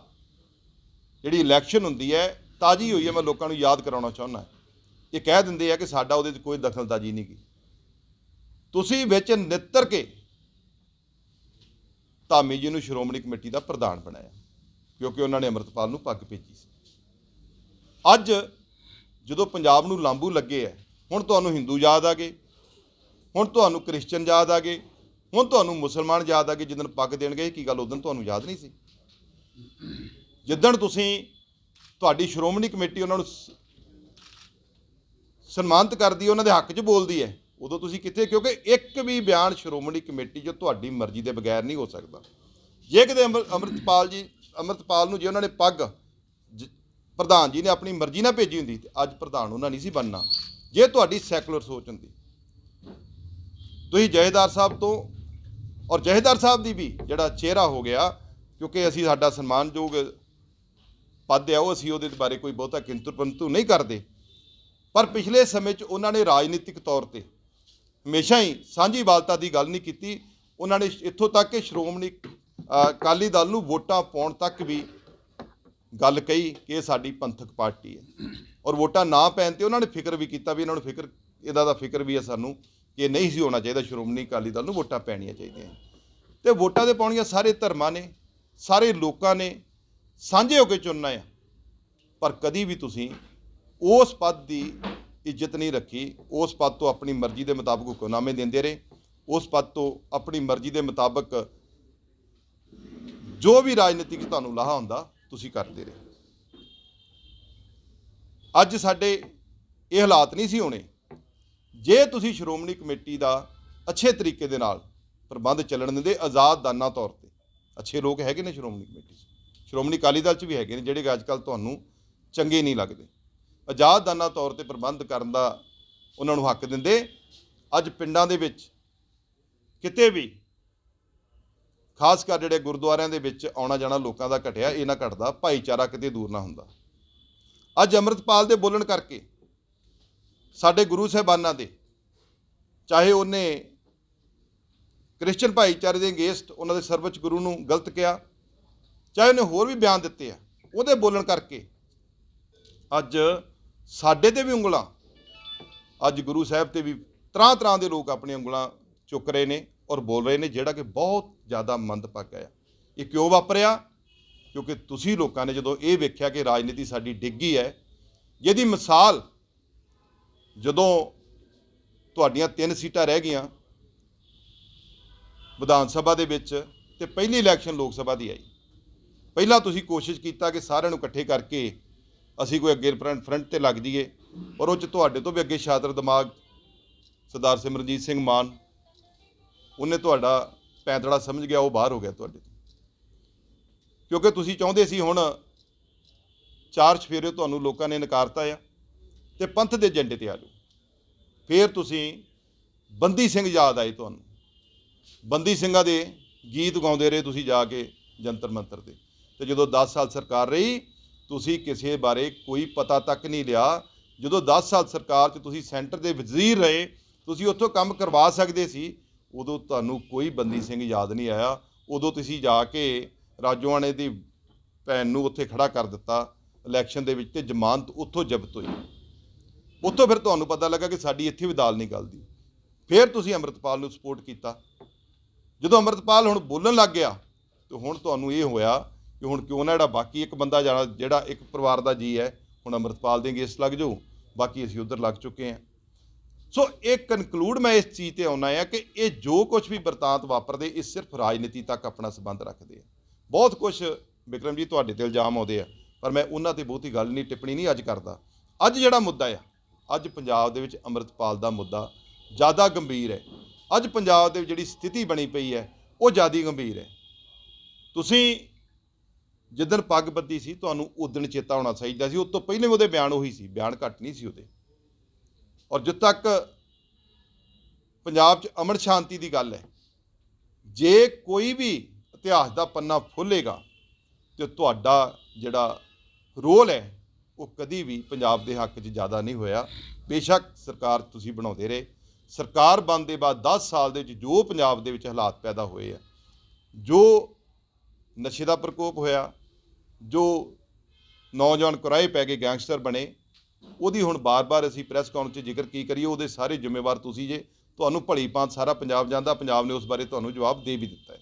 ਜਿਹੜੀ ਇਲੈਕਸ਼ਨ ਹੁੰਦੀ ਹੈ, ਤਾਜੀ ਹੋਈ ਹੈ, ਮੈਂ ਲੋਕਾਂ ਨੂੰ ਯਾਦ ਕਰਾਉਣਾ ਚਾਹੁੰਦਾ ਇਹ ਕਹਿ ਦਿੰਦੇ ਆ ਕਿ ਸਾਡਾ ਉਹਦੇ 'ਚ ਕੋਈ ਦਖਲਅੰਦਾਜ਼ੀ ਨਹੀਂ ਗੀ। ਤੁਸੀਂ ਵਿੱਚ ਨਿੱਤਰ ਕੇ ਧਾਮੀ ਜੀ ਨੂੰ ਸ਼੍ਰੋਮਣੀ ਕਮੇਟੀ ਦਾ ਪ੍ਰਧਾਨ ਬਣਾਇਆ, ਕਿਉਂਕਿ ਉਹਨਾਂ ਨੇ ਅੰਮ੍ਰਿਤਪਾਲ ਨੂੰ ਪੱਗ ਭੇਜੀ ਸੀ। ਅੱਜ ਜਦੋਂ ਪੰਜਾਬ ਨੂੰ ਲਾਂਬੂ ਲੱਗੇ ਹੈ ਹੁਣ ਤੁਹਾਨੂੰ ਹਿੰਦੂ ਯਾਦ ਆ ਗਏ, ਹੁਣ ਤੁਹਾਨੂੰ ਕ੍ਰਿਸਚੀਅਨ ਯਾਦ ਆ ਗਏ ਹੁਣ ਤੁਹਾਨੂੰ ਮੁਸਲਮਾਨ ਯਾਦ ਆ ਗਏ ਜਿੱਦਣ ਪੱਗ ਦੇਣ ਗਏ ਕੀ ਗੱਲ ਉਦੋਂ ਤੁਹਾਨੂੰ ਯਾਦ ਨਹੀਂ ਸੀ? ਜਿੱਦਣ ਤੁਸੀਂ ਤੁਹਾਡੀ ਸ਼੍ਰੋਮਣੀ ਕਮੇਟੀ ਉਹਨਾਂ ਨੂੰ ਸਨਮਾਨਿਤ ਕਰਦੀ ਹੈ, ਉਹਨਾਂ ਦੇ ਹੱਕ 'ਚ ਬੋਲਦੀ ਹੈ, ਉਦੋਂ ਤੁਸੀਂ ਕਿੱਥੇ? ਕਿਉਂਕਿ ਇੱਕ ਵੀ ਬਿਆਨ ਸ਼੍ਰੋਮਣੀ ਕਮੇਟੀ 'ਚ ਤੁਹਾਡੀ ਮਰਜ਼ੀ ਦੇ ਬਗੈਰ ਨਹੀਂ ਹੋ ਸਕਦਾ। ਜੇ ਕਿਤੇ ਅੰਮ੍ਰਿ- ਅੰਮ੍ਰਿਤਪਾਲ ਜੀ, ਅੰਮ੍ਰਿਤਪਾਲ ਨੂੰ ਜੇ ਉਹਨਾਂ ਨੇ ਪੱਗ ਜ- ਪ੍ਰਧਾਨ ਜੀ ਨੇ ਆਪਣੀ ਮਰਜ਼ੀ ਨਾਲ ਭੇਜੀ ਹੁੰਦੀ, ਤੇ ਅੱਜ ਪ੍ਰਧਾਨ ਉਹਨਾਂ ਨਹੀਂ ਸੀ ਬਣਨਾ। ਜੇ ਤੁਹਾਡੀ ਸੈਕੂਲਰ ਸੋਚ ਹੁੰਦੀ। ਤੁਸੀਂ ਜਹੇਦਾਰ ਸਾਹਿਬ ਤੋਂ ਔਰ ਜਹੇਦਾਰ ਸਾਹਿਬ ਦੀ ਵੀ ਜਿਹੜਾ ਚਿਹਰਾ ਹੋ ਗਿਆ, ਕਿਉਂਕਿ ਅਸੀਂ ਸਾਡਾ ਸਨਮਾਨਯੋਗ ਪਦ ਆ ਉਹ ਅਸੀਂ ਉਹਦੇ ਬਾਰੇ ਕੋਈ ਬਹੁਤਾ ਕਿੰਤੂ ਪਰੰਤੂ ਨਹੀਂ ਕਰਦੇ। ਪਰ ਪਿਛਲੇ ਸਮੇਂ 'ਚ ਉਹਨਾਂ ਨੇ ਰਾਜਨੀਤਿਕ ਤੌਰ ਤੇ ਹਮੇਸ਼ਾ ਹੀ ਸਾਂਝੀ ਵਾਲਤਾ ਦੀ ਗੱਲ ਨਹੀਂ ਕੀਤੀ। ਉਹਨਾਂ ਨੇ ਇੱਥੋਂ ਤੱਕ ਕਿ ਸ਼੍ਰੋਮਣੀ ਅਕਾਲੀ ਦਲ ਨੂੰ ਵੋਟਾਂ ਪਾਉਣ ਤੱਕ ਵੀ ਗੱਲ ਕਹੀ ਕਿ ਇਹ ਸਾਡੀ ਪੰਥਕ ਪਾਰਟੀ ਹੈ। ਔਰ ਵੋਟਾਂ ਨਾ ਪੈਣ ਤੇ ਉਹਨਾਂ ਨੇ ਫਿਕਰ ਵੀ ਕੀਤਾ ਵੀ ਇਹਨਾਂ ਨੂੰ ਫਿਕਰ, ਇਹਦਾ ਦਾ ਫਿਕਰ ਵੀ ਹੈ ਸਾਨੂੰ। ਕਿ ਨਹੀਂ ਸੀ ਹੋਣਾ ਚਾਹੀਦਾ, ਸ਼੍ਰੋਮਣੀ ਅਕਾਲੀ ਦਲ ਨੂੰ ਵੋਟਾਂ ਪੈਣੀਆਂ ਚਾਹੀਦੀਆਂ ਤੇ ਵੋਟਾਂ ਦੇ ਪਾਉਣੀਆਂ ਸਾਰੇ ਧਰਮਾਂ ਨੇ, ਸਾਰੇ ਲੋਕਾਂ ਨੇ, ਸਾਂਝੇ ਹੋ ਕੇ ਚੁਣਨਾ ਆ। ਪਰ ਕਦੀ ਵੀ ਤੁਸੀਂ ਉਸ ਪਦ ਦੀ ਇੱਜ਼ਤ ਨਹੀਂ ਰੱਖੀ, ਉਸ ਪਦ ਤੋਂ ਆਪਣੀ ਮਰਜ਼ੀ ਦੇ ਮੁਤਾਬਕ ਹੁਕਮਨਾਮੇ ਦਿੰਦੇ ਰਹੇ, ਉਸ ਪਦ ਤੋਂ ਆਪਣੀ ਮਰਜ਼ੀ ਦੇ ਮੁਤਾਬਕ ਜੋ ਵੀ ਰਾਜਨੀਤਿਕ ਤੁਹਾਨੂੰ ਲਾਹਾ ਹੁੰਦਾ, ਤੁਸੀਂ ਕਰਦੇ ਰਹੇ। ਅੱਜ ਸਾਡੇ ਇਹ ਹਾਲਾਤ ਨਹੀਂ ਸੀ ਹੋਣੇ ਜੇ ਤੁਸੀਂ ਸ਼੍ਰੋਮਣੀ ਕਮੇਟੀ ਦਾ ਅੱਛੇ ਤਰੀਕੇ ਦੇ ਨਾਲ ਪ੍ਰਬੰਧ ਚੱਲਣ ਦਿੰਦੇ ਆਜ਼ਾਦ ਦਾਨਾ ਤੌਰ ਤੇ, ਅੱਛੇ ਲੋਕ ਹੈਗੇ ਨੇ ਸ਼੍ਰੋਮਣੀ ਕਮੇਟੀ 'ਚ। ਸ਼੍ਰੋਮਣੀ ਅਕਾਲੀ ਦਲ 'ਚ ਵੀ ਹੈਗੇ ਨੇ ਜਿਹੜੇ ਕਿ ਅੱਜ ਕੱਲ ਤੁਹਾਨੂੰ ਚੰਗੇ ਨਹੀਂ ਲੱਗਦੇ। ਆਜ਼ਾਦ ਦਾਨਾ ਤੌਰ ਤੇ ਪ੍ਰਬੰਧ ਕਰਨ ਦਾ ਉਹਨਾਂ ਨੂੰ ਹੱਕ ਦਿੰਦੇ। ਅੱਜ ਪਿੰਡਾਂ ਦੇ ਵਿੱਚ ਕਿਤੇ ਵੀ, ਖਾਸ ਕਰ ਜਿਹੜੇ ਗੁਰਦੁਆਰਿਆਂ ਦੇ ਵਿੱਚ ਆਉਣਾ ਜਾਣਾ ਲੋਕਾਂ ਦਾ ਘਟਿਆ, ਇਹ ਨਾ ਘਟਦਾ, ਭਾਈਚਾਰਾ ਕਿਤੇ ਦੂਰ ਨਾ ਹੁੰਦਾ। ਅੱਜ ਅੰਮ੍ਰਿਤਪਾਲ ਦੇ ਬੋਲਣ ਕਰਕੇ ਸਾਡੇ ਗੁਰੂ ਸਾਹਿਬਾਨਾਂ ਦੇ, ਚਾਹੇ ਉਹਨੇ ਕ੍ਰਿਸਚੀਅਨ ਭਾਈਚਾਰੇ ਦੇ ਅਗੇਂਸਟ ਉਹਨਾਂ ਦੇ ਸਰਵਉੱਚ ਗੁਰੂ ਨੂੰ ਗਲਤ ਕਿਹਾ, ਚਾਹੇ ਉਹਨੇ ਹੋਰ ਵੀ ਬਿਆਨ ਦਿੱਤੇ ਆ, ਉਹਦੇ ਬੋਲਣ ਕਰਕੇ ਅੱਜ ਸਾਡੇ ਤੇ ਵੀ ਉਂਗਲਾਂ, ਅੱਜ ਗੁਰੂ ਸਾਹਿਬ ਤੇ ਵੀ ਤਰ੍ਹਾਂ ਤਰ੍ਹਾਂ ਦੇ ਲੋਕ ਆਪਣੀਆਂ ਉਂਗਲਾਂ ਚੁੱਕ ਰਹੇ ਨੇ ਔਰ ਬੋਲ ਰਹੇ ਨੇ, ਜਿਹੜਾ ਕਿ ਬਹੁਤ ਜ਼ਿਆਦਾ ਮੰਦਭਾਗਾ ਆ। ਇਹ ਕਿਉਂ ਵਾਪਰਿਆ? ਕਿਉਂਕਿ ਤੁਸੀਂ ਲੋਕਾਂ ਨੇ ਜਦੋਂ ਇਹ ਵੇਖਿਆ ਕਿ ਰਾਜਨੀਤੀ ਸਾਡੀ ਡਿੱਗੀ ਹੈ, ਜਿਹਦੀ ਮਿਸਾਲ ਜਦੋਂ ਤੁਹਾਡੀਆਂ ਤਿੰਨ ਸੀਟਾਂ ਰਹਿ ਗਈਆਂ ਵਿਧਾਨ ਸਭਾ ਦੇ ਵਿੱਚ ਤੇ ਪਹਿਲੀ ਇਲੈਕਸ਼ਨ ਲੋਕ ਸਭਾ ਦੀ ਆਈ। ਪਹਿਲਾਂ ਤੁਸੀਂ ਕੋਸ਼ਿਸ਼ ਕੀਤਾ ਕਿ ਸਾਰਿਆਂ ਨੂੰ ਇਕੱਠੇ ਕਰਕੇ ਅਸੀਂ ਕੋਈ ਅੱਗੇ ਫਰੰਟ ਫਰੰਟ ਤੇ ਲੱਗ ਜਾਈਏ ਪਰ ਉਹ ਚ ਤੁਹਾਡੇ ਤੋਂ ਵੀ ਅੱਗੇ ਸ਼ਾਤਰ ਦਿਮਾਗ ਸਰਦਾਰ ਸਿਮਰਜੀਤ ਸਿੰਘ ਮਾਨ, ਉਹਨੇ ਤੁਹਾਡਾ ਪੈਂਤੜਾ ਸਮਝ ਗਿਆ, ਉਹ ਬਾਹਰ ਹੋ ਗਿਆ ਤੁਹਾਡੇ ਤੋਂ। ਕਿਉਂਕਿ ਤੁਸੀਂ ਚਾਹੁੰਦੇ ਸੀ ਹੁਣ ਚਾਰ ਛਫੇਰੇ ਤੁਹਾਨੂੰ ਲੋਕਾਂ ਨੇ ਨਕਾਰਤਾ ਆ ਤੇ ਪੰਥ ਦੇ ਏਜੰਡੇ ਤੇ ਆ ਜਾਓ। ਫਿਰ ਤੁਸੀਂ ਬੰਦੀ ਸਿੰਘ ਯਾਦ ਆਏ ਤੁਹਾਨੂੰ। ਬੰਦੀ ਸਿੰਘਾਂ ਦੇ ਗੀਤ ਗਾਉਂਦੇ ਰਹੇ ਤੁਸੀਂ ਜਾ ਕੇ ਜੰਤਰ ਮੰਤਰ ਤੇ ਤੇ ਜਦੋਂ 10 ਸਾਲ ਸਰਕਾਰ ਰਹੀ, ਤੁਸੀਂ ਕਿਸੇ ਬਾਰੇ ਕੋਈ ਪਤਾ ਤੱਕ ਨਹੀਂ ਲਿਆ। ਜਦੋਂ 10 ਸਾਲ ਸਰਕਾਰ 'ਚ ਤੁਸੀਂ ਸੈਂਟਰ ਦੇ ਵਜ਼ੀਰ ਰਹੇ, ਤੁਸੀਂ ਉੱਥੋਂ ਕੰਮ ਕਰਵਾ ਸਕਦੇ ਸੀ। ਉਦੋਂ ਤੁਹਾਨੂੰ ਕੋਈ ਬੰਦੀ ਸਿੰਘ ਯਾਦ ਨਹੀਂ ਆਇਆ। ਉਦੋਂ ਤੁਸੀਂ ਜਾ ਕੇ ਰਾਜੋਆਣੇ ਦੀ ਭੈਣ ਨੂੰ ਉੱਥੇ ਖੜਾ ਕਰ ਦਿੱਤਾ। ਇਲੈਕਸ਼ਨ ਦੇ ਵਿੱਚ ਤੇ ਜ਼ਮਾਨਤ ਉੱਥੋਂ ਜ਼ਬਤ ਹੋਈ। ਉੱਥੋਂ ਫਿਰ ਤੁਹਾਨੂੰ ਪਤਾ ਲੱਗਾ ਕਿ ਸਾਡੀ ਇੱਥੇ ਵੀ ਦਾਲ ਨਹੀਂ ਗਲਦੀ। ਫਿਰ ਤੁਸੀਂ ਅੰਮ੍ਰਿਤਪਾਲ ਨੂੰ ਸਪੋਰਟ ਕੀਤਾ। ਜਦੋਂ ਅੰਮ੍ਰਿਤਪਾਲ ਹੁਣ ਬੋਲਣ ਲੱਗ ਗਿਆ, ਤੇ ਹੁਣ ਤੁਹਾਨੂੰ ਇਹ ਹੋਇਆ ਕਿ ਹੁਣ ਕਿਉਂ ਨਾ ਜਿਹੜਾ ਬਾਕੀ ਇੱਕ ਬੰਦਾ ਜਾਣਾ, ਜਿਹੜਾ ਇੱਕ ਪਰਿਵਾਰ ਦਾ ਜੀ ਹੈ, ਹੁਣ ਅੰਮ੍ਰਿਤਪਾਲ ਦੇ ਅਗੇਂਸਟ ਲੱਗ ਜਾਓ ਬਾਕੀ ਅਸੀਂ ਉਧਰ ਲੱਗ ਚੁੱਕੇ ਹਾਂ। ਸੋ ਇਹ ਕਨਕਲੂਡ ਮੈਂ ਇਸ ਚੀਜ਼ ਤੇ ਆਉਣਾ ਹੈ ਕਿ ਇਹ ਜੋ ਕੁਝ ਵੀ ਵਰਤਾਂਤ ਵਾਪਰਦੇ, ਇਹ ਸਿਰਫ ਰਾਜਨੀਤੀ ਤੱਕ ਆਪਣਾ ਸੰਬੰਧ ਰੱਖਦੇ ਆ। ਬਹੁਤ ਕੁਝ ਵਿਕਰਮ ਜੀ ਤੁਹਾਡੇ ਤੇ ਇਲਜ਼ਾਮ ਆਉਂਦੇ ਆ, ਪਰ ਮੈਂ ਉਹਨਾਂ ਤੇ ਬਹੁਤੀ ਗੱਲ ਨਹੀਂ, ਟਿੱਪਣੀ ਨਹੀਂ ਅੱਜ ਕਰਦਾ। ਅੱਜ ਜਿਹੜਾ ਮੁੱਦਾ ਆ ਅੱਜ ਪੰਜਾਬ ਦੇ ਵਿੱਚ ਅੰਮ੍ਰਿਤਪਾਲ ਦਾ ਮੁੱਦਾ ਜ਼ਿਆਦਾ ਗੰਭੀਰ ਹੈ। ਅੱਜ ਪੰਜਾਬ ਦੇ ਜਿਹੜੀ ਸਥਿਤੀ ਬਣੀ ਪਈ ਹੈ, ਉਹ ਜ਼ਿਆਦਾ ਗੰਭੀਰ ਹੈ। ਤੁਸੀਂ ਜਿੱਦਣ ਪੱਗ ਬੱਧੀ ਸੀ, ਤੁਹਾਨੂੰ ਉਦਣ ਚੇਤਾ ਹੋਣਾ ਚਾਹੀਦਾ ਸੀ। ਉਸ ਤੋਂ ਪਹਿਲੇ ਉਹਦੇ ਬਿਆਨ ਉਹੀ ਸੀ, ਬਿਆਨ ਘੱਟ ਨਹੀਂ ਸੀ ਉਹਦੇ। ਔਰ ਜਦ ਤੱਕ ਪੰਜਾਬ 'ਚ ਅਮਨ ਸ਼ਾਂਤੀ ਦੀ ਗੱਲ ਹੈ, ਜੇ ਕੋਈ ਵੀ ਇਤਿਹਾਸ ਦਾ ਪੰਨਾ ਫੁੱਲੇਗਾ ਤੇ ਤੁਹਾਡਾ ਜਿਹੜਾ ਰੋਲ ਹੈ ਉਹ ਕਦੀ ਵੀ ਪੰਜਾਬ ਦੇ ਹੱਕ 'ਚ ਜ਼ਿਆਦਾ ਨਹੀਂ ਹੋਇਆ। ਬੇਸ਼ੱਕ ਸਰਕਾਰ ਤੁਸੀਂ ਬਣਾਉਂਦੇ ਰਹੇ। ਸਰਕਾਰ ਬਣ ਦੇ ਬਾਅਦ 10 ਸਾਲ ਦੇ ਵਿੱਚ ਜੋ ਪੰਜਾਬ ਦੇ ਵਿੱਚ ਹਾਲਾਤ ਪੈਦਾ ਹੋਏ ਆ, ਜੋ ਨਸ਼ੇ ਦਾ ਪ੍ਰਕੋਪ ਹੋਇਆ, ਜੋ ਨੌਜਵਾਨ ਕੁਰਾਏ ਪੈ ਕੇ ਗੈਂਗਸਟਰ ਬਣੇ, ਉਹਦੀ ਹੁਣ ਬਾਰ-ਬਾਰ ਅਸੀਂ ਪ੍ਰੈਸ ਕਾਨਫਰੰਸ 'ਚ ਜ਼ਿਕਰ ਕੀ ਕਰੀਏ, ਉਹਦੇ ਸਾਰੇ ਜ਼ਿੰਮੇਵਾਰ ਤੁਸੀਂ ਜੇ, ਤੁਹਾਨੂੰ ਭਲੀ ਭਾਂਤ ਸਾਰਾ ਪੰਜਾਬ ਜਾਂਦਾ ਪੰਜਾਬ ਨੇ ਉਸ ਬਾਰੇ ਤੁਹਾਨੂੰ ਜਵਾਬ ਦੇ ਵੀ ਦਿੱਤਾ ਹੈ।